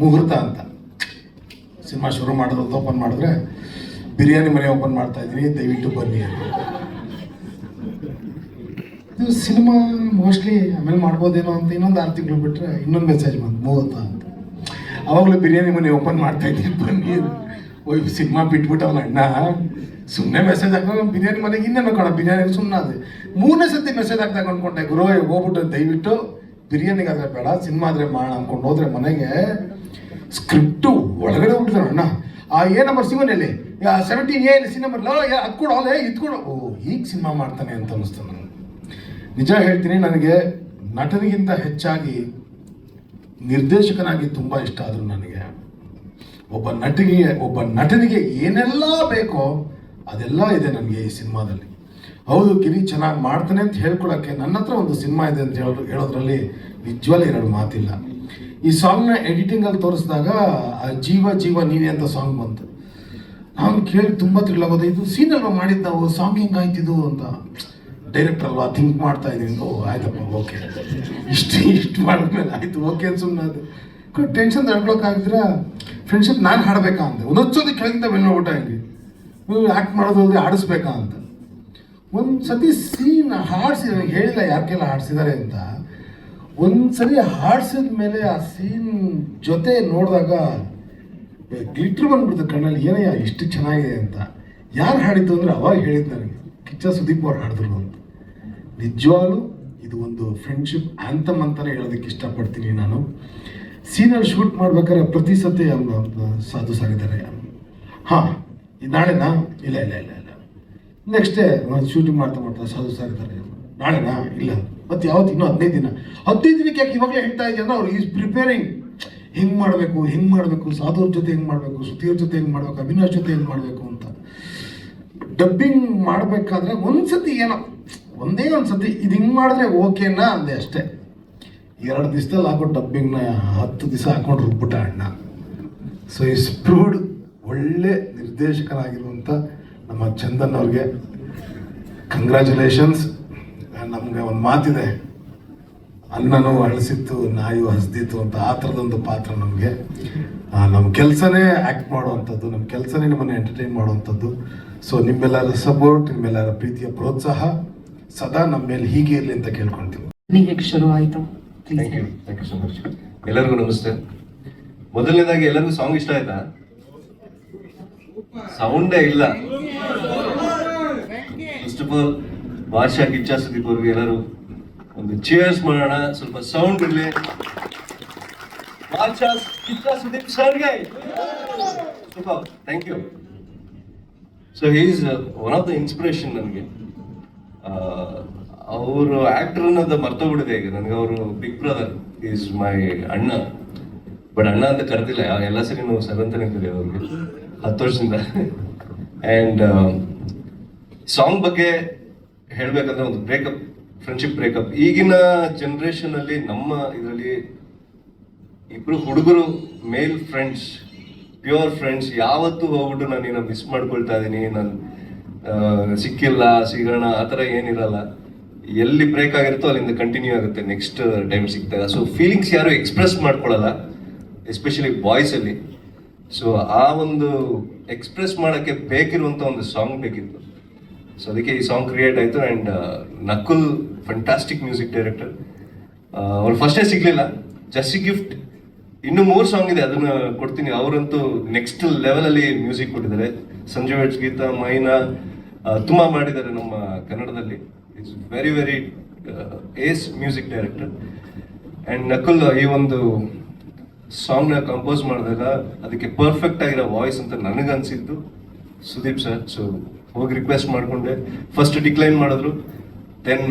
ಮುಹೂರ್ತ ಅಂತ. ಸಿನಿಮಾ ಶುರು ಮಾಡೋದು ಓಪನ್ ಮಾಡಿದ್ರೆ, ಬಿರಿಯಾನಿ ಮನೆ ಓಪನ್ ಮಾಡ್ತಾ ಇದ್ದೀನಿ, ದಯವಿಟ್ಟು ಬನ್ನಿ ಅಂತ ಇದು ಸಿನಿಮಾ ಮೋಸ್ಟ್ಲಿ ಆಮೇಲೆ ಮಾಡ್ಬೋದೇನೋ ಅಂತ ಇನ್ನೊಂದು ಆರು ತಿಂಗಳು ಬಿಟ್ಟರೆ ಇನ್ನೊಂದು ಮೆಸೇಜ್ ಬಂತು ಮೂವತ್ತ ಅಂತ ಅವಾಗಲೂ ಬಿರಿಯಾನಿ ಮನೆ ಓಪನ್ ಮಾಡ್ತಾ ಇದ್ದೀನಿ, ಬನ್ನಿ. ಓಯ್, ಸಿನಿಮಾ ಬಿಟ್ಬಿಟ್ಟವಲ್ಲ ಅಣ್ಣ. ಸುಮ್ಮನೆ ಮೆಸೇಜ್ ಹಾಕೋ ಬಿರಿಯಾನಿ ಮನೆಗೆ ಇನ್ನೇನು ಕಣ ಬಿರಿಯಾನಿ ಸುಮ್ಮನೆ ಅದೇ. ಮೂರನೇ ಸತಿ ಮೆಸೇಜ್ ಹಾಕ್ದಾಗ ಅಂದ್ಕೊಂಡೆ ಗುರು ಹೋಗ್ಬಿಟ್ಟು ದಯವಿಟ್ಟು ಬಿರಿಯಾನಿಗಾದ್ರೆ ಬೇಡ, ಸಿನಿಮಾ ಆದರೆ ಮಾಡೋಣ ಅಂದ್ಕೊಂಡು ಹೋದ್ರೆ ಮನೆಗೆ ಸ್ಕ್ರಿಪ್ಟು ಒಳಗಡೆ ಹುಟ್ಟಿದ್ರು ಅಣ್ಣ. ಆ, ಏ ನಂಬರ್ ಸಿಗೋನಲ್ಲಿ ಸೆವೆಂಟೀನ್ ನಂಬರ್ ಅದು ಕೂಡ, ಅಲ್ಲೇ ಇದು ಕೂಡ. ಓ ಈಗ ಸಿನಿಮಾ ಮಾಡ್ತಾನೆ ಅಂತ ಅನ್ನಿಸ್ತು ನನಗೆ ನಿಜ ಹೇಳ್ತೀನಿ, ನನಗೆ ನಟನಿಗಿಂತ ಹೆಚ್ಚಾಗಿ ನಿರ್ದೇಶಕನಾಗಿ ತುಂಬ ಇಷ್ಟ ಆದರು ನನಗೆ. ಒಬ್ಬ ನಟಿಗೆ, ಒಬ್ಬ ನಟನಿಗೆ ಏನೆಲ್ಲ ಬೇಕೋ ಅದೆಲ್ಲ ಇದೆ ನನಗೆ ಈ ಸಿನಿಮಾದಲ್ಲಿ. ಹೌದು ಗಿರಿ ಚೆನ್ನಾಗಿ ಮಾಡ್ತಾನೆ ಅಂತ ಹೇಳ್ಕೊಳಕ್ಕೆ ನನ್ನ ಹತ್ರ ಒಂದು ಸಿನಿಮಾ ಇದೆ ಅಂತ ಹೇಳೋದು ಹೇಳೋದ್ರಲ್ಲಿ ವಿಜ್ವಲ್ ಎರಡು ಮಾತಿಲ್ಲ. ಈ ಸಾಂಗ್ನ ಎಡಿಟಿಂಗಲ್ಲಿ ತೋರಿಸಿದಾಗ ಜೀವ ಜೀವ ನೀನೇ ಅಂತ ಸಾಂಗ್ ಬಂತು. ನಾನು ಕೇಳಿ ತುಂಬ ತಿಳ್ಲಾಗೋದು ಇದು ಸೀನ್ ಅಲ್ವಾ ಮಾಡಿದ್ದು ನಾವು, ಸಾಂಗ್ ಹಿಂಗಾಯ್ತಿದ್ದು ಅಂತ. ಡೈರೆಕ್ಟರ್ ಅಲ್ವಾ ಥಿಂಕ್ ಮಾಡ್ತಾ ಇದ್ದೀನಿ ಓ ಆಯ್ತಪ್ಪ ಓಕೆ ಇಷ್ಟು ಇಷ್ಟು ಮಾಡಿದ್ಮೇಲೆ ಆಯ್ತು ಓಕೆ ಅಂತ ಸುಮ್ಮನೆ ಅದು ಟೆನ್ಷನ್ ತಡ್ಕೊಳಕ್ಕಾಗಿದ್ರೆ ಫ್ರೆಂಡ್ಶಿಪ್ ನಾನು ಹಾಡಬೇಕಾ ಅಂತ ಒಂದೊಂದ್ಸತಿ ಕೆಳಗಿಂದ ಮೇಲೆ ಊಟ ಹಂಗೆ. ನೀವು ಆ್ಯಕ್ಟ್ ಮಾಡೋದು ಆಡಿಸ್ಬೇಕಾ ಅಂತ. ಒಂದು ಸತಿ ಸೀನ್ ಹಾಡಿಸಿ ಹೇಳಿಲ್ಲ ಯಾಕೆಲ್ಲ ಹಾಡಿಸಿದ್ದಾರೆ ಅಂತ. ಒಂದು ಸರಿ ಹಾಡ್ಸಿದ ಮೇಲೆ ಆ ಸೀನ್ ಜೊತೆ ನೋಡಿದಾಗ ಗ್ಲಿಟ್ರ್ ಬಂದ್ಬಿಡ್ತು ಕಣ್ಣಲ್ಲಿ. ಏನಯ್ಯ, ಇಷ್ಟು ಚೆನ್ನಾಗಿದೆ ಅಂತ. ಯಾರು ಹಾಡಿದ್ದು ಅಂದರೆ ಅವಾಗ ಹೇಳಿದ್ದು ನನಗೆ. ಕಿಚ್ಚ ಸುದೀಪ್ ಅವ್ರು ಹಾಡಿದ್ರು ಅಂತ. ನಿಜವಾಗ್ಲೂ ಇದು ಒಂದು ಫ್ರೆಂಡ್ಶಿಪ್ ಆ್ಯಂಥಮ್ ಅಂತಲೇ ಹೇಳೋದಕ್ಕೆ ಇಷ್ಟಪಡ್ತೀನಿ ನಾನು. ಸೀನಲ್ಲಿ ಶೂಟ್ ಮಾಡ್ಬೇಕಾದ್ರೆ ಪ್ರತಿ ಸತಿ ಸಾಧು ಸಾಗಿದ್ದಾರೆ ಹಾಂ ನಾಳೆನಾ? ಇಲ್ಲ ಇಲ್ಲ ಇಲ್ಲ ಇಲ್ಲ. ನೆಕ್ಸ್ಟ್ ಡೇ ಶೂಟಿಂಗ್ ಮಾಡ್ತಾ ಮಾಡ್ತಾ ಸಾಧು ಸಾಗಿದ್ದಾರೆ ನಾಳೆನಾ? ಇಲ್ಲ. ಮತ್ತೆ ಯಾವತ್ತು? ಇನ್ನೂ ಹದಿನೈದು ದಿನ. ಹದಿನೈದು ದಿನಕ್ಕೆ ಯಾಕೆ ಇವಾಗಲೇ ಹೇಳ್ತಾ ಇದೆಯಲ್ಲ ಅವ್ರು ಈಸ್ ಪ್ರಿಪೇರಿಂಗ್ ಹೆಂಗೆ ಮಾಡಬೇಕು ಹೆಂಗೆ ಮಾಡಬೇಕು ಸಾಧುವ್ರ ಜೊತೆ ಹೆಂಗೆ ಮಾಡಬೇಕು ಸುತಿಯವ್ರ ಜೊತೆ ಹೆಂಗೆ ಮಾಡಬೇಕು, ಅವಿನಾಶ್ ಜೊತೆ ಹೆಂಗೆ ಮಾಡಬೇಕು ಅಂತ. ಡಬ್ಬಿಂಗ್ ಮಾಡಬೇಕಾದ್ರೆ ಒಂದ್ಸತಿ ಏನೋ ಒಂದೇ ಒಂದು ಸತಿ ಇದು ಹಿಂಗೆ ಮಾಡಿದ್ರೆ ಓಕೆನಾ ಅಂದೆ ಅಷ್ಟೇ. ಎರಡು ದಿವಸದಲ್ಲಿ ಹಾಕೋ ಡಬ್ಬಿಂಗ್ನ ಹತ್ತು ದಿವಸ ಹಾಕೊಂಡು ರುಬ್ಬಿಟ್ಟ ಅಣ್ಣ. ಸೊ ಇಸ್ ಪ್ರೂವ್ಡ್ ಒಳ್ಳೆ ನಿರ್ದೇಶಕರಾಗಿರುವಂಥ ನಮ್ಮ ಚಂದನ್ ಅವ್ರಿಗೆ ಕಂಗ್ರ್ಯಾಚುಲೇಷನ್ಸ್ ನಮಗೆ ಒಂದು ಮಾತಿದೆ. ಅನ್ನನೂ ಅಳಿಸಿತ್ತು, ನಾಯು ಹಸ್ದಿತ್ತು ಅಂತ ಆ ಥರದೊಂದು ಪಾತ್ರ ನಮಗೆ. ನಮ್ಮ ಕೆಲಸನೇ ಆ್ಯಕ್ಟ್ ಮಾಡುವಂಥದ್ದು ನಮ್ಮ ಕೆಲಸನೇ ನಿಮ್ಮನ್ನು ಎಂಟರ್ಟೈನ್ ಮಾಡುವಂಥದ್ದು. ಸೊ ನಿಮ್ಮೆಲ್ಲರ ಸಪೋರ್ಟ್ ನಿಮ್ಮೆಲ್ಲರ ಪ್ರೀತಿಯ ಪ್ರೋತ್ಸಾಹ. ಸದಾ ನಮ್ಮ ಮೇಲೆ ಹೀಗೆ ಇರಲಿ ಅಂತ ಕೇಳ್ಕೊಳ್ತೀವಿ ಹೇಗೆ ಶುರು ಆಯ್ತು. Thank you thank you so much ಎಲ್ಲರಿಗೂ ನಮಸ್ತೆ. ಮೊದಲನೇದಾಗಿ ಎಲ್ಲರಿಗೂ ಸಾಂಗ್ ಇಷ್ಟ ಆಯ್ತಾ? ಸೌಂಡೇ ಇಲ್ಲ. ಫಸ್ಟ್ ಆಫ್ ಆಲ್ ಭಾಷಾ ಕಿಚ್ಚಾ ಸುದೀಪ್ ಅವ್ರಿಗೆ ಎಲ್ಲರೂ ಒಂದು ಚೇರ್ಸ್ ಮಾಡೋಣ. ಸ್ವಲ್ಪ ಸೌಂಡ್ ಇರಲಿ. ಭಾಷಾ ಕಿಚ್ಚಾ ಸುದೀಪ್ ಸರ್ಗೆ. Super thank you so is one of the inspiration ನನಗೆ. ಅವರು ಆಕ್ಟರ್ ಅನ್ನೋದು ಮರ್ತೋಗ್ಬಿಟ್ಟಿದೆ ಈಗ. ನನಗೆ ಅವರು ಬಿಗ್ ಬ್ರದರ್ ಈಸ್ ಮೈ ಅಣ್ಣ. ಬಟ್ ಅಣ್ಣ ಅಂತ ಕರೆದಿಲ್ಲ. ಎಲ್ಲ ಸರಿ ನಾವು ಸರ್ ಅಂತಾನೆ ಅವ್ರಿಗೆ. ಹತ್ತು ವರ್ಷದಿಂದ. ಆ್ಯಂಡ್ ಸಾಂಗ್ ಬಗ್ಗೆ ಹೇಳ್ಬೇಕಂದ್ರೆ ಒಂದು ಬ್ರೇಕಪ್ ಫ್ರೆಂಡ್ಶಿಪ್ ಬ್ರೇಕಪ್ ಈಗಿನ ಜನರೇಷನ್ ಅಲ್ಲಿ ನಮ್ಮ ಇದರಲ್ಲಿ ಇಬ್ರು ಹುಡುಗರು ಮೇಲ್ ಫ್ರೆಂಡ್ಸ್ ಪ್ಯೂರ್ ಫ್ರೆಂಡ್ಸ್ ಯಾವತ್ತೂ ಹೋಗ್ಬಿಟ್ಟು ನಾನು ಮಿಸ್ ಮಾಡ್ಕೊಳ್ತಾ ಇದ್ದೀನಿ. ನಾನು ಸಿಕ್ಕಿಲ್ಲ, ಸಿಗೋಣ, ಆ ಥರ ಏನಿರಲ್ಲ. ಎಲ್ಲಿ ಬ್ರೇಕ್ ಆಗಿರುತ್ತೋ ಅಲ್ಲಿಂದ ಕಂಟಿನ್ಯೂ ಆಗುತ್ತೆ ನೆಕ್ಸ್ಟ್ ಟೈಮ್ ಸಿಕ್ಕಿದಾಗ. ಸೊ ಫೀಲಿಂಗ್ಸ್ ಯಾರು ಎಕ್ಸ್ಪ್ರೆಸ್ ಮಾಡ್ಕೊಳ್ಳಲ್ಲ ಎಸ್ಪೆಷಲಿ ಬಾಯ್ಸಲ್ಲಿ ಸೊ ಆ ಒಂದು ಎಕ್ಸ್ಪ್ರೆಸ್ ಮಾಡೋಕ್ಕೆ ಬೇಕಿರುವಂಥ ಒಂದು ಸಾಂಗ್ ಬೇಕಿತ್ತು. ಸೊ ಅದಕ್ಕೆ ಈ ಸಾಂಗ್ ಕ್ರಿಯೇಟ್ ಆಯಿತು and Nakul fantastic music director ಅವ್ರು ಫಸ್ಟೇ ಸಿಗ್ಲಿಲ್ಲ. ಜಸ್ಸಿ ಗಿಫ್ಟ್ ಇನ್ನು ಮೂರು ಸಾಂಗ್ ಇದೆ, ಅದನ್ನ ಕೊಡ್ತೀನಿ. ಅವರಂತೂ ನೆಕ್ಸ್ಟ್ ಲೆವೆಲಲ್ಲಿ ಮ್ಯೂಸಿಕ್ ಕೊಟ್ಟಿದ್ದಾರೆ. ಸಂಜೀವ್ ಗೀತಾ, ಮೈನಾ ತುಂಬಾ ಮಾಡಿದ್ದಾರೆ ನಮ್ಮ ಕನ್ನಡದಲ್ಲಿ. It's very very ace music director and Nakul, ಈ ಒಂದು ಸಾಂಗ್ನ ಕಂಪೋಸ್ ಮಾಡಿದಾಗ ಅದಕ್ಕೆ ಪರ್ಫೆಕ್ಟ್ ಆಗಿರೋ ವಾಯ್ಸ್ ಅಂತ ನನಗನ್ಸಿದ್ದು ಸುದೀಪ್ ಸರ್ ಸೊ ಹೋಗಿ ರಿಕ್ವೆಸ್ಟ್ ಮಾಡಿಕೊಂಡೆ. ಫಸ್ಟ್ ಡಿಕ್ಲೈನ್ ಮಾಡಿದ್ರು. ದೆನ್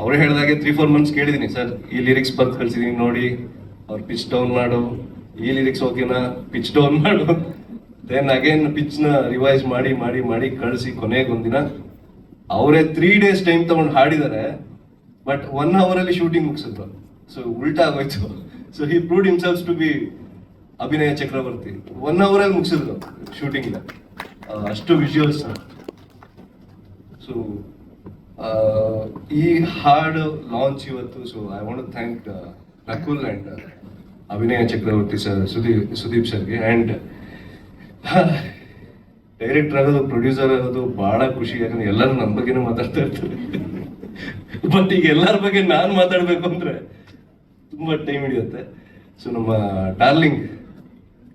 ಅವ್ರು ಹೇಳಿದಾಗೆ ತ್ರೀ ಫೋರ್ ಮಂತ್ಸ್ ಕೇಳಿದ್ದೀನಿ ಸರ್ ಈ ಲಿರಿಕ್ಸ್ ಬರ್ದು ಕಳ್ಸಿದೀನಿ ನೋಡಿ. ಅವ್ರು ಪಿಚ್ ಡೌನ್ ಮಾಡು. ಈ ಲಿರಿಕ್ಸ್ ಓಕೆನಾ ಪಿಚ್ ಡೌನ್ ಮಾಡು. ದೆನ್ ಅಗೇನ್ ಪಿಚ್ನ ರಿವೈಸ್ ಮಾಡಿ ಮಾಡಿ ಮಾಡಿ ಕಳಿಸಿ ಕೊನೆಗೊಂದಿನ ಅವರೇ ತ್ರೀ ಡೇಸ್ ಟೈಮ್ ತಗೊಂಡು ಹಾಡಿದ್ದಾರೆ ಬಟ್ ಒನ್ ಅವರಲ್ಲಿ ಶೂಟಿಂಗ್ ಮುಗಿಸಿದ್ರು. ಸೊ ಉಲ್ಟಾ ಆಗೋಯ್ತು. So he proved himself to be Abhinaya Chakravarthi. One ಅವರಲ್ಲಿ ಮುಗಿಸಿದ್ರು ಶೂಟಿಂಗ್ ಅಷ್ಟು ವಿಜುವಲ್ಸ್ ಸೊ ಈ ಹಾಡು ಲಾಂಚ್ ಇವತ್ತು so I want thank Nakul and Abhinaya Chakravarthy sir Sudeep Sudeep ಸರ್ಗೆ ಅಂಡ್ ಡೈರೆಕ್ಟರ್ ಆಗೋದು, ಪ್ರೊಡ್ಯೂಸರ್ ಆಗೋದು ಬಹಳ ಖುಷಿ, ಯಾಕಂದ್ರೆ ಎಲ್ಲರೂ ನಮ್ಮ ಬಗ್ಗೆನೇ ಮಾತಾಡ್ತಾ ಇರ್ತಾರೆ. ಬಟ್ ಈಗ ಎಲ್ಲರ ಬಗ್ಗೆ ನಾನು ಮಾತಾಡಬೇಕು ಅಂದ್ರೆ ತುಂಬಾ ಟೈಮ್ ಹಿಡಿಯುತ್ತೆ. ಸೊ ನಮ್ಮ darling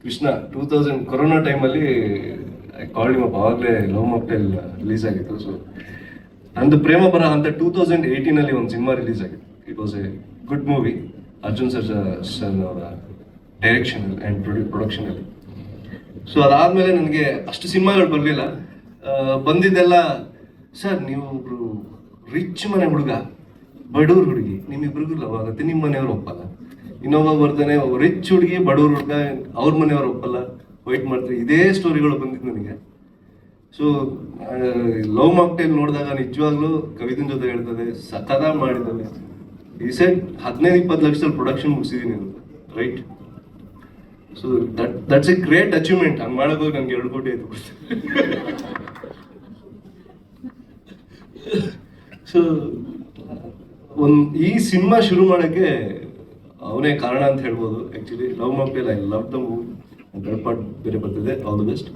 Krishna two thousand corona ಟೈಮಲ್ಲಿ ಕಾಲ್ ಅಪ್ ಅವಾಗಲೇ ಲವ್ ಮಾಕ್ಟೈಲ್ ರಿಲೀಸ್ ಆಗಿತ್ತು. ಸೊ ನಂದು ಪ್ರೇಮ ಬರ ಅಂತ ಟೂ ತೌಸಂಡ್ ಏಯ್ಟೀನಲ್ಲಿ ಒಂದು ಸಿನಿಮಾ ರಿಲೀಸ್ ಆಗಿತ್ತು. It was a good movie Arjun sir sir ಅವರ ಡೈರೆಕ್ಷನಲ್ಲಿ ಆ್ಯಂಡ್ ಪ್ರೊಡಕ್ಷನಲ್ಲಿ ಸೊ ಅದಾದ್ಮೇಲೆ ನನಗೆ ಅಷ್ಟು ಸಿನಿಮಾಗಳು ಬರಲಿಲ್ಲ. ಬಂದಿದ್ದೆಲ್ಲ, ಸರ್, ನೀವು ಒಬ್ರು ರಿಚ್ ಮನೆ ಹುಡುಗ ಬಡವ್ರ ಹುಡುಗಿ, ನಿಮ್ಮಿಬ್ರಿಗೂ ಲವ್ ಆಗುತ್ತೆ ನಿಮ್ಮ ಮನೆಯವ್ರು ಒಪ್ಪಲ್ಲ. ಇನ್ನೊಬ್ಬ ಬರ್ತಾನೆ ರಿಚ್ ಹುಡುಗಿ ಬಡವ್ರ ಹುಡುಗ, ಅವ್ರ ಮನೆಯವ್ರು ಒಪ್ಪಲ್ಲ. ವೈಟ್ ಮಾಡ್ತಾರೆ ಇದೇ ಸ್ಟೋರಿಗಳು ಬಂದಿದ್ದು ನನಗೆ. ಸೊ ಲವ್ ಮಾಕ್ಟೈಲ್ ನೋಡಿದಾಗ ನಿಜವಾಗ್ಲೂ ಕವಿತನ ಜೊತೆ ಹೇಳ್ತದೆ ಸತತ ಮಾಡಿದ್ದಾನೆ. ಈ ಸೈಡ್ ಹದಿನೈದು ಇಪ್ಪತ್ತು ಲಕ್ಷದಲ್ಲಿ production ಮುಗಿಸಿದೀನಿ right so that that's a great achievement ಹಂಗೆ ಮಾಡೋದು ನನಗೆ ಎರಡು ಕೋಟಿ ಆಯ್ತು. ಸೊ ಒಂದ್, ಈ ಸಿನಿಮಾ ಶುರು ಮಾಡೋಕ್ಕೆ ಅವನೇ ಕಾರಣ ಅಂತ ಹೇಳ್ಬೋದು. Actually love mocktail I love the movie third ಬೇರೆ ಬರ್ತಿದೆ. ಆಲ್ ದ ಬೆಸ್ಟ್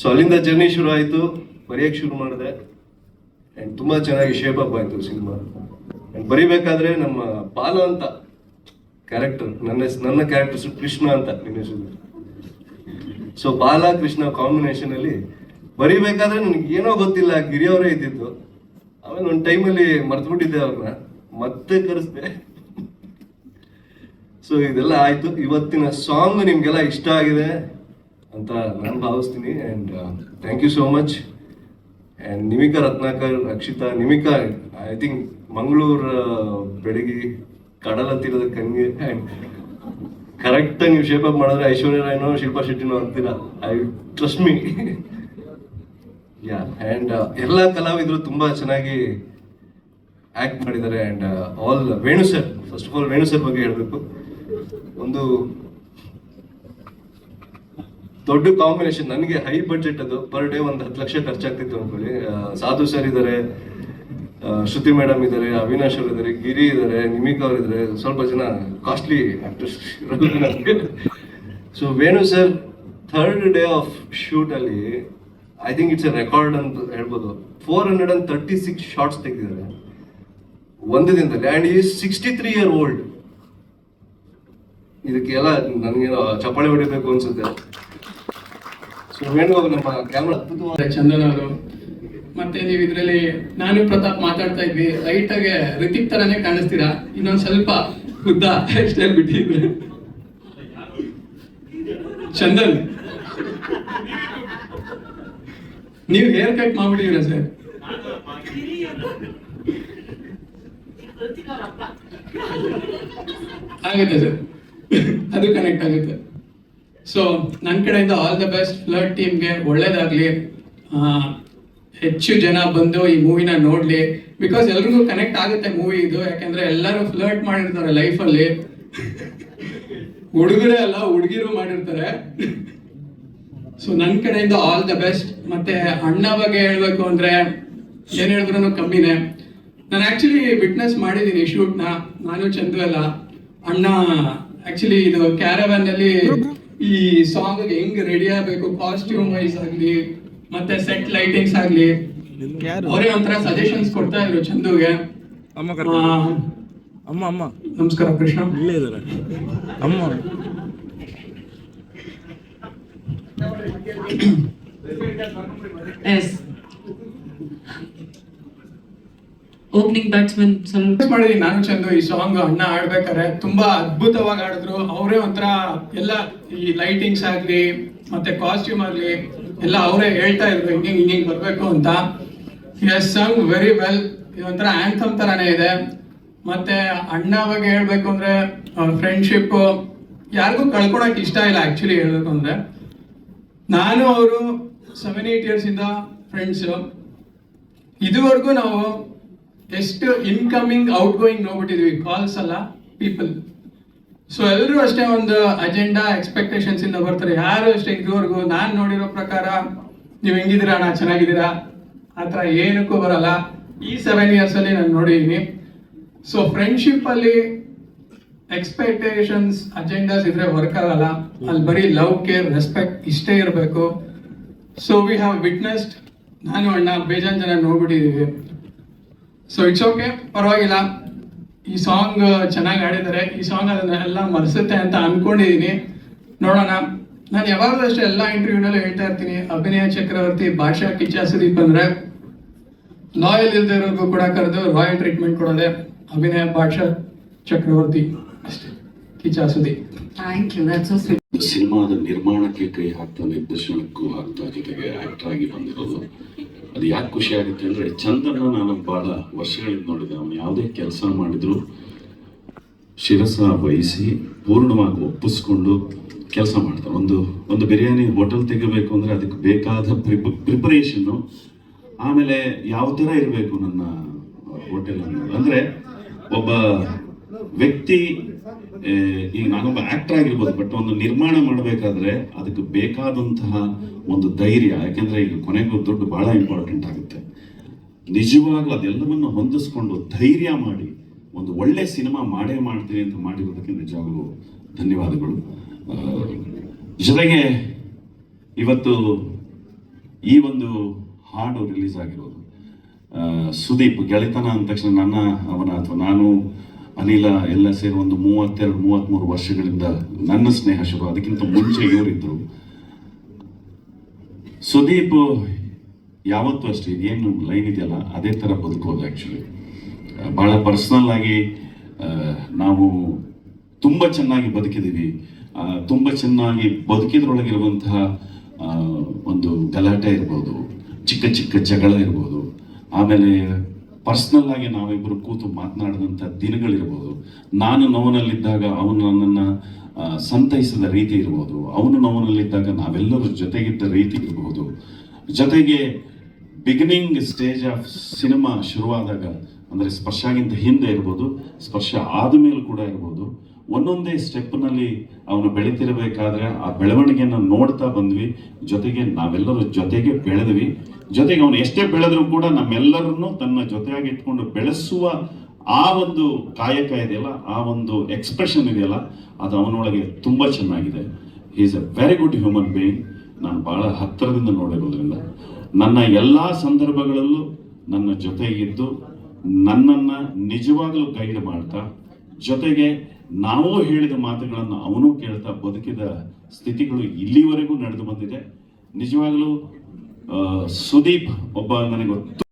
ಸೊ ಅಲ್ಲಿಂದ ಜರ್ನಿ ಶುರು ಆಯಿತು. ಬರೆಯೋಕ್ಕೆ ಶುರು ಮಾಡಿದೆ. ಆ್ಯಂಡ್ ತುಂಬ ಚೆನ್ನಾಗಿ ಶೇಪ್ ಅಪ್ ಆಯಿತು ಸಿನಿಮಾ. ಆ್ಯಂಡ್ ಬರಿಬೇಕಾದ್ರೆ ನಮ್ಮ ಬಾಲ ಅಂತ ಕ್ಯಾರೆಕ್ಟರ್ ನನ್ನ ನನ್ನ ಕ್ಯಾರೆಕ್ಟರ್ ಕೃಷ್ಣ ಅಂತ ನಿನ್ನ ಹೆಸರು. ಸೊ ಬಾಲ ಕೃಷ್ಣ ಕಾಂಬಿನೇಷನ್ ಅಲ್ಲಿ ಬರಿಬೇಕಾದ್ರೆ ನನಗೆ ಏನೋ ಗೊತ್ತಿಲ್ಲ, ಗಿರಿಯವರೇ ಇದ್ದಿದ್ದು. ಆಮೇಲೆ ಒಂದು ಟೈಮಲ್ಲಿ ಮರ್ತ್ಬಿಟ್ಟಿದ್ದೆ ಅವ್ರನ್ನ ಮತ್ತೆ ಕರೆಸ್ದೆ. ಸೊ ಇದೆಲ್ಲ ಆಯ್ತು. ಇವತ್ತಿನ ಸಾಂಗ್ ನಿಮ್ಗೆಲ್ಲ ಇಷ್ಟ ಆಗಿದೆ ಅಂತ ನಾನು ಭಾವಿಸ್ತೀನಿ. And thank you so much and Nimika Ratnakar, Rakshita, Nimika I think Mangaluru ಬೆಳಗ್ಗೆ ಕಡಲ ತೀರದ ಕಂಗೆ ಕರೆಕ್ಟ್ ಆಗಿ ನೀವು ಶೇಪ್ ಅಪ್ ಮಾಡಿದ್ರೆ ಐಶ್ವರ್ಯ ರಾಯ್ನೋ, ಶಿಲ್ಪಾ ಶೆಟ್ಟಿನೋ ಅಂತೀರಾ. I trust me yeah and ಎಲ್ಲ ಕಲಾವಿದರು ತುಂಬಾ ಚೆನ್ನಾಗಿ ಆ್ಯಕ್ಟ್ ಮಾಡಿದ್ದಾರೆ and all Venu sir first of all Venu sir ಬಗ್ಗೆ ಹೇಳಬೇಕು. ಒಂದು ದೊಡ್ಡ ಕಾಂಬಿನೇಷನ್ ನನಗೆ ಹೈ ಬಜೆಟ್ ಅದು. ಪರ್ ಡೇ ಒಂದು ಹತ್ತು ಲಕ್ಷ ಖರ್ಚಾಗ್ತಿತ್ತು ಅನ್ಕೊಳ್ಳಿ. ಸಾಧು ಸರ್ ಇದ್ದಾರೆ ಶ್ರುತಿ ಮೇಡಮ್ ಇದ್ದಾರೆ, ಅವಿನಾಶ್ ಅವರು ಇದ್ದಾರೆ, ಗಿರಿ ಇದ್ದಾರೆ, ನಿಮಿಕಾ ಅವರು ಇದ್ದಾರೆ, ಸ್ವಲ್ಪ ಜನ costly actors so Venu sir third day of shoot ಅಲ್ಲಿ I think it's a record ಅಂತ ಹೇಳ್ಬೋದು. Four hundred and thirty six shots ತೆಗೆದಿದ್ದಾರೆ. ಒಂದು ದಿನದಲ್ಲಿ and is sixty three year old ಇದಕ್ಕೆಲ್ಲ ನನಗೇನೋ ಚಪ್ಪಾಳೆ ಹೊಡಿಬೇಕು ಅನ್ಸುತ್ತೆ. ಸೊ ವೇಣು ನಮ್ಮ ಕ್ಯಾಮ್ರಾ ಚಂದನ್ ಅವರು ಮತ್ತೆ ನೀವು ಇದರಲ್ಲಿ ನಾನು ಪ್ರತಾಪ್ ಮಾತಾಡ್ತಾ ಇದ್ವಿ. ಲೈಟ್ ಆಗಿ ರಿತಿಕ್ ತರಾನೇ ಕಾಣಿಸ್ತೀರಾ? ಇನ್ನೊಂದ್ ಸ್ವಲ್ಪ ಉದ್ದ ಸ್ಟೈಲ್ ಬಿಟ್ಟಿದ್ರೆ. ಚಂದನ್. ನೀವು ಹೇರ್ ಕಟ್ ಮಾಡ್ಬಿಟ್ಟಿದ್ದೀರಾ ಸರ್? ಆಗುತ್ತೆ ಸರ್. ಅದು ಕನೆಕ್ಟ್ ಆಗುತ್ತೆ. ಸೊ ನನ್ನ ಕಡೆಯಿಂದ ಆಲ್ ದ ಬೆಸ್ಟ್ ಫ್ಲಡ್ ಟೀಮ್ಗೆ ಒಳ್ಳೇದಾಗ್ಲಿ. ಹೆಚ್ಚು ಜನ ಬಂದು ಈ ಮೂವಿನ ನೋಡ್ಲಿ. ಬಿಕಾಸ್ ಎಲ್ರಿಗೂ ಕನೆಕ್ಟ್ ಆಗುತ್ತೆ ಮೂವಿ ಇದು, ಯಾಕಂದ್ರೆ ಎಲ್ಲರೂ ಫ್ಲರ್ಟ್ ಮಾಡಿರ್ತಾರೆ ಲೈಫಲ್ಲಿ ಹುಡುಗರೇ ಅಲ್ಲ, ಹುಡುಗಿರು ಮಾಡಿರ್ತಾರೆ. ಸೊ ನನ್ನ ಕಡೆಯಿಂದ ಆಲ್ ದ ಬೆಸ್ಟ್ ಮತ್ತೆ ಅಣ್ಣ ಬಗ್ಗೆ ಹೇಳ್ಬೇಕು ಅಂದ್ರೆ ಏನ್ ಹೇಳಿದ್ರು ಕಮ್ಮಿನೇ. ನಾನು ಆಕ್ಚುಲಿ ವಿಟ್ನೆಸ್ ಮಾಡಿದ್ದೀನಿ ಶೂಟ್ನ, ನಾನು, ಚಂದು ಅಲ್ಲ ಅಣ್ಣ ಆಕ್ಚುಲಿ ಇದು ಕ್ಯಾರವನ್ ಅಲ್ಲಿ ಈ ಸಾಂಗ್ ಹೆಂಗ್ ರೆಡಿ ಆಗ್ಬೇಕು ಕಾಸ್ಟ್ಯೂಮ್ ವೈಸ್ ಆಗ್ಲಿ ಮತ್ತೆ ಸೆಟ್ ಲೈಟಿಂಗ್ಸ್ ಆಗ್ಲಿ ಅವರೇ ಒಂಥರ ಸಜೆಷನ್ಸ್ ಕೊಡ್ತಾ ಇದ್ರು ಚಂದುಗೆ. ಅಮ್ಮ ಆ, ಅಮ್ಮ ಅಮ್ಮ. ನಮಸ್ಕಾರ ಕೃಷ್ಣ. ಇಲ್ಲೇ ಅಮ್ಮ. ಎಸ್ ಓಪನಿಂಗ್ ಬ್ಯಾಟ್ಸ್ಮನ್ ಸ್ವಲ್ಪ ಮಾಡಿದೀನಿ ನಾನು ಚಂದು ಈ ಸಾಂಗ್ ಅಣ್ಣ ಆಡ್ಬೇಕಾರೆ ತುಂಬಾ ಅದ್ಭುತವಾಗಿ ಆಡಿದ್ರು ಅವರೇ ಒಂಥರ ಎಲ್ಲ ಈ ಲೈಟಿಂಗ್ಸ್ ಆಗ್ಲಿ ಮತ್ತೆ ಕಾಸ್ಟ್ಯೂಮ್ ಆಗ್ಲಿ ಎಲ್ಲ ಅವರೇ ಹೇಳ್ತಾ ಇದ್ರು, ಹಿಂಗೆ ಹಿಂಗೆ ಬರಬೇಕು ಅಂತ. ಎಸ್ ಸಾಂಗ್ ವೆರಿ ವೆಲ್ ಒಂಥರ ಆಂಥಮ್ ಥರನೇ ಇದೆ. ಮತ್ತೆ ಅಣ್ಣ ಬಗ್ಗೆ ಹೇಳ್ಬೇಕು ಅಂದ್ರೆ ಫ್ರೆಂಡ್ಶಿಪ್ ಯಾರಿಗೂ ಕಳ್ಕೊಳಕ್ ಇಷ್ಟ ಇಲ್ಲ ಆ್ಯಕ್ಚುಲಿ ಹೇಳ್ಬೇಕು ಅಂದ್ರೆ. ನಾನು, ಅವರು ಸೆವೆನ್ ಏಯ್ಟ್ ಇಯರ್ಸ್ ಇಂದ ಫ್ರೆಂಡ್ಸ್ ಇದುವರೆಗೂ ನಾವು ಎಷ್ಟು ಇನ್ಕಮಿಂಗ್ ಔಟ್ ಗೋಯಿಂಗ್ ನೋಡ್ಬಿಟ್ಟಿದ್ವಿ ಕಾಲ್ಸ್ ಅಲ್ಲ ಪೀಪಲ್ ಸೊ ಎಲ್ಲರೂ ಅಷ್ಟೇ ಒಂದು ಅಜೆಂಡಾ ಎಕ್ಸ್ಪೆಕ್ಟೇಷನ್ಸ್ ಇಂದ ಬರ್ತಾರೆ. ಯಾರು ಅಷ್ಟೇ ಇದುವರೆಗೂ ನಾನು ನೋಡಿರೋ ಪ್ರಕಾರ ನೀವು ಹೆಂಗಿದ್ದೀರಾ, ಅಣ್ಣ, ಚೆನ್ನಾಗಿದ್ದೀರಾ? ಆ ಥರ ಏನಕ್ಕೂ ಬರಲ್ಲ. ಈ ಸೆವೆನ್ ಇಯರ್ಸ್ ಅಲ್ಲಿ ನಾನು ನೋಡಿದ್ದೀನಿ ಸೊ ಫ್ರೆಂಡ್ಶಿಪ್ ಅಲ್ಲಿ ಎಕ್ಸ್ಪೆಕ್ಟೇಷನ್ಸ್ ಅಜೆಂಡಾಸ್ ಇದ್ರೆ ವರ್ಕ್ ಆಗಲ್ಲ. ಅಲ್ಲಿ ಬರೀ ಲವ್ ಕೇರ್ ರೆಸ್ಪೆಕ್ಟ್ ಇಷ್ಟೇ ಇರಬೇಕು. ಸೊ ವಿ ಹ್ಯಾವ್ ವಿಟ್ನೆಸ್ಡ್ ನಾನು, ಅಣ್ಣ, ಬೇಜಾನ್ ಜನ ನೋಡ್ಬಿಟ್ಟಿದ್ದೀವಿ ಸೊ ಇಟ್ಸ್ ಓಕೆ ಪರವಾಗಿಲ್ಲ. ಈ ಸಾಂಗ್ ಚೆನ್ನಾಗಿ ಆಡಿದ್ದಾರೆ ಈ ಸಾಂಗ್ ಅದನ್ನೆಲ್ಲ ಮರೆಸುತ್ತೆ ಅಂತ ಅನ್ಕೊಂಡಿದ್ದೀನಿ ನೋಡೋಣ. ನಾನು ಯಾವಾಗಲೂ ಅಷ್ಟೇ ಎಲ್ಲ ಇಂಟರ್ವ್ಯೂನಲ್ಲೂ ಹೇಳ್ತಾ ಇರ್ತೀನಿ. ಅಭಿನಯ ಚಕ್ರವರ್ತಿ ಭಾಷಾ ಕಿಚ್ಚ ಸುದೀಪ್ ಅಂದ್ರೆ ಲಾಯಲ್ ಇಲ್ದೇ ಇರೋರ್ಗೂ ಕೂಡ ಕರೆದು ರಾಯಲ್ ಟ್ರೀಟ್ಮೆಂಟ್ ಕೊಡೋದೆ ಅಭಿನಯ ಭಾಷಾ ಚಕ್ರವರ್ತಿ. ಅಷ್ಟೇ. Kichcha Sudeep. Thank you that's so sweet ಸಿನಿಮಾದ ನಿರ್ಮಾಣಕ್ಕೆ ಕೈ ಹಾಕ್ತಾ ನಿರ್ದೇಶನಕ್ಕೂ ಹಾಕ್ತಾ ಜೊತೆಗೆ ಆಕ್ಟರ್ ಆಗಿ ಬಂದಿರೋದು. ಅದು ಯಾಕೆ ಖುಷಿ ಆಗುತ್ತೆ ಅಂದ್ರೆ ಚಂದನ ನಾನು ಬಹಳ ವರ್ಷಗಳಿಂದ ನೋಡಿದೆ. ಅವನು ಯಾವುದೇ ಕೆಲಸ ಮಾಡಿದ್ರು ಶಿರಸ ವಹಿಸಿ ಪೂರ್ಣವಾಗಿ ಒಪ್ಪಿಸ್ಕೊಂಡು ಕೆಲಸ ಮಾಡ್ತಾರೆ ಒಂದು ಒಂದು ಬಿರಿಯಾನಿ ಹೋಟೆಲ್ ತೆಗಿಬೇಕು ಅಂದ್ರೆ ಅದಕ್ಕೆ ಬೇಕಾದ ಪ್ರಿಪ, ಪ್ರಿಪರೇಷನ್ನು ಆಮೇಲೆ ಯಾವ ಥರ ಇರಬೇಕು ನನ್ನ ಹೋಟೆಲ್ ಅನ್ನೋದು ಅಂದ್ರೆ ಒಬ್ಬ ವ್ಯಕ್ತಿ ಈಗ ನಾನೊಬ್ಬ ಆಕ್ಟರ್ ಆಗಿರ್ಬೋದು ಬಟ್ ಒಂದು ನಿರ್ಮಾಣ ಮಾಡಬೇಕಾದ್ರೆ ಅದಕ್ಕೆ ಬೇಕಾದಂತಹ ಒಂದು ಧೈರ್ಯ. ಯಾಕೆಂದ್ರೆ ಈಗ ಕೊನೆಗೂ ದುಡ್ಡು ಬಹಳ ಇಂಪಾರ್ಟೆಂಟ್ ಆಗುತ್ತೆ. ನಿಜವಾಗ್ಲೂ ಅದೆಲ್ಲವನ್ನು ಹೊಂದಿಸ್ಕೊಂಡು ಧೈರ್ಯ ಮಾಡಿ, ಒಂದು ಒಳ್ಳೆ ಸಿನಿಮಾ ಮಾಡೇ ಮಾಡ್ತೀನಿ ಅಂತ ಮಾಡಿರೋದಕ್ಕೆ ನಿಜವಾಗ್ಲೂ ಧನ್ಯವಾದಗಳು. ಜೊತೆಗೆ ಇವತ್ತು ಈ ಒಂದು ಹಾಡು ರಿಲೀಸ್ ಆಗಿರೋದು. ಸುದೀಪ್, ಗೆಳೆತನ ಅಂದ ತಕ್ಷಣ ನನ್ನ, ಅವನ ಅಥವಾ ನಾನು ಅನಿಲ ಎಲ್ಲ ಸೇರಿ ಒಂದು ಮೂವತ್ತೆರಡು ಮೂವತ್ತ್ಮೂರು ವರ್ಷಗಳಿಂದ ನನ್ನ ಸ್ನೇಹ ಶುರು, ಅದಕ್ಕಿಂತ ಮುಂಚೆ ಇವರಿದ್ರು. ಸುದೀಪ್ ಯಾವತ್ತೂ ಅಷ್ಟೇ ಏನು ಲೈನ್ ಇದೆಯಲ್ಲ, ಅದೇ ಥರ ಬದುಕೋದು ಆ್ಯಕ್ಚುಲಿ ಭಾಳ ಪರ್ಸ್ನಲ್ ಆಗಿ ನಾವು ತುಂಬ ಚೆನ್ನಾಗಿ ಬದುಕಿದ್ದೀವಿ. ತುಂಬ ಚೆನ್ನಾಗಿ ಬದುಕಿದ್ರೊಳಗಿರುವಂತಹ ಒಂದು ಗಲಾಟೆ ಇರ್ಬೋದು, ಚಿಕ್ಕ ಚಿಕ್ಕ ಜಗಳ ಇರ್ಬೋದು. ಆಮೇಲೆ ಪರ್ಸ್ನಲ್ ಆಗಿ ನಾವಿಬ್ಬರು ಕೂತು ಮಾತನಾಡಿದಂಥ ದಿನಗಳಿರ್ಬೋದು. ನಾನು ನೋವಿನಲ್ಲಿದ್ದಾಗ ಅವನು ನನ್ನನ್ನು ಸಂತೈಸಿದ ರೀತಿ ಇರ್ಬೋದು. ಅವನು ನೋವಿನಲ್ಲಿದ್ದಾಗ ನಾವೆಲ್ಲರೂ ಜೊತೆಗಿದ್ದ ರೀತಿ ಇರ್ಬೋದು. ಜೊತೆಗೆ ಬಿಗಿನಿಂಗ್ ಸ್ಟೇಜ್ ಆಫ್ ಸಿನಿಮಾ ಶುರುವಾದಾಗ, ಅಂದರೆ ಸ್ಪರ್ಶಗಿಂತ ಹಿಂದೆ ಇರ್ಬೋದು, ಸ್ಪರ್ಶ ಆದಮೇಲೆ ಕೂಡ ಇರ್ಬೋದು. ಒಂದೊಂದೇ ಸ್ಟೆಪ್ನಲ್ಲಿ ಅವನು ಬೆಳೀತಿರಬೇಕಾದ್ರೆ ಆ ಬೆಳವಣಿಗೆಯನ್ನು ನೋಡ್ತಾ ಬಂದ್ವಿ. ಜೊತೆಗೆ ನಾವೆಲ್ಲರೂ ಜೊತೆಗೆ ಬೆಳೆದ್ವಿ. ಜೊತೆಗೆ ಅವನು ಎಷ್ಟೇ ಬೆಳೆದರೂ ಕೂಡ ನಮ್ಮೆಲ್ಲರನ್ನು ತನ್ನ ಜೊತೆಯಾಗಿ ಇಟ್ಕೊಂಡು ಬೆಳೆಸುವ ಆ ಒಂದು ಕಾಯಕ ಇದೆಯಲ್ಲ, ಆ ಒಂದು ಎಕ್ಸ್ಪ್ರೆಷನ್ ಇದೆಯಲ್ಲ, ಅದು ಅವನೊಳಗೆ ತುಂಬ ಚೆನ್ನಾಗಿದೆ. Is a very good human being ನಾನು ಬಹಳ ಹತ್ತಿರದಿಂದ ನೋಡಿರೋದ್ರಿಂದ. ನನ್ನ ಎಲ್ಲ ಸಂದರ್ಭಗಳಲ್ಲೂ ನನ್ನ ಜೊತೆಗಿದ್ದು ನನ್ನನ್ನು ನಿಜವಾಗಲೂ ಗೈಡ್ ಮಾಡ್ತಾ, ಜೊತೆಗೆ ನಾವು ಹೇಳಿದ ಮಾತುಗಳನ್ನು ಅವನು ಕೇಳ್ತಾ ಬದುಕಿದ ಸ್ಥಿತಿಗಳು ಇಲ್ಲಿವರೆಗೂ ನಡೆದು ಬಂದಿದೆ. ನಿಜವಾಗಲೂ ಸುದೀಪ್ ಒಬ್ಬ ನನಗೆ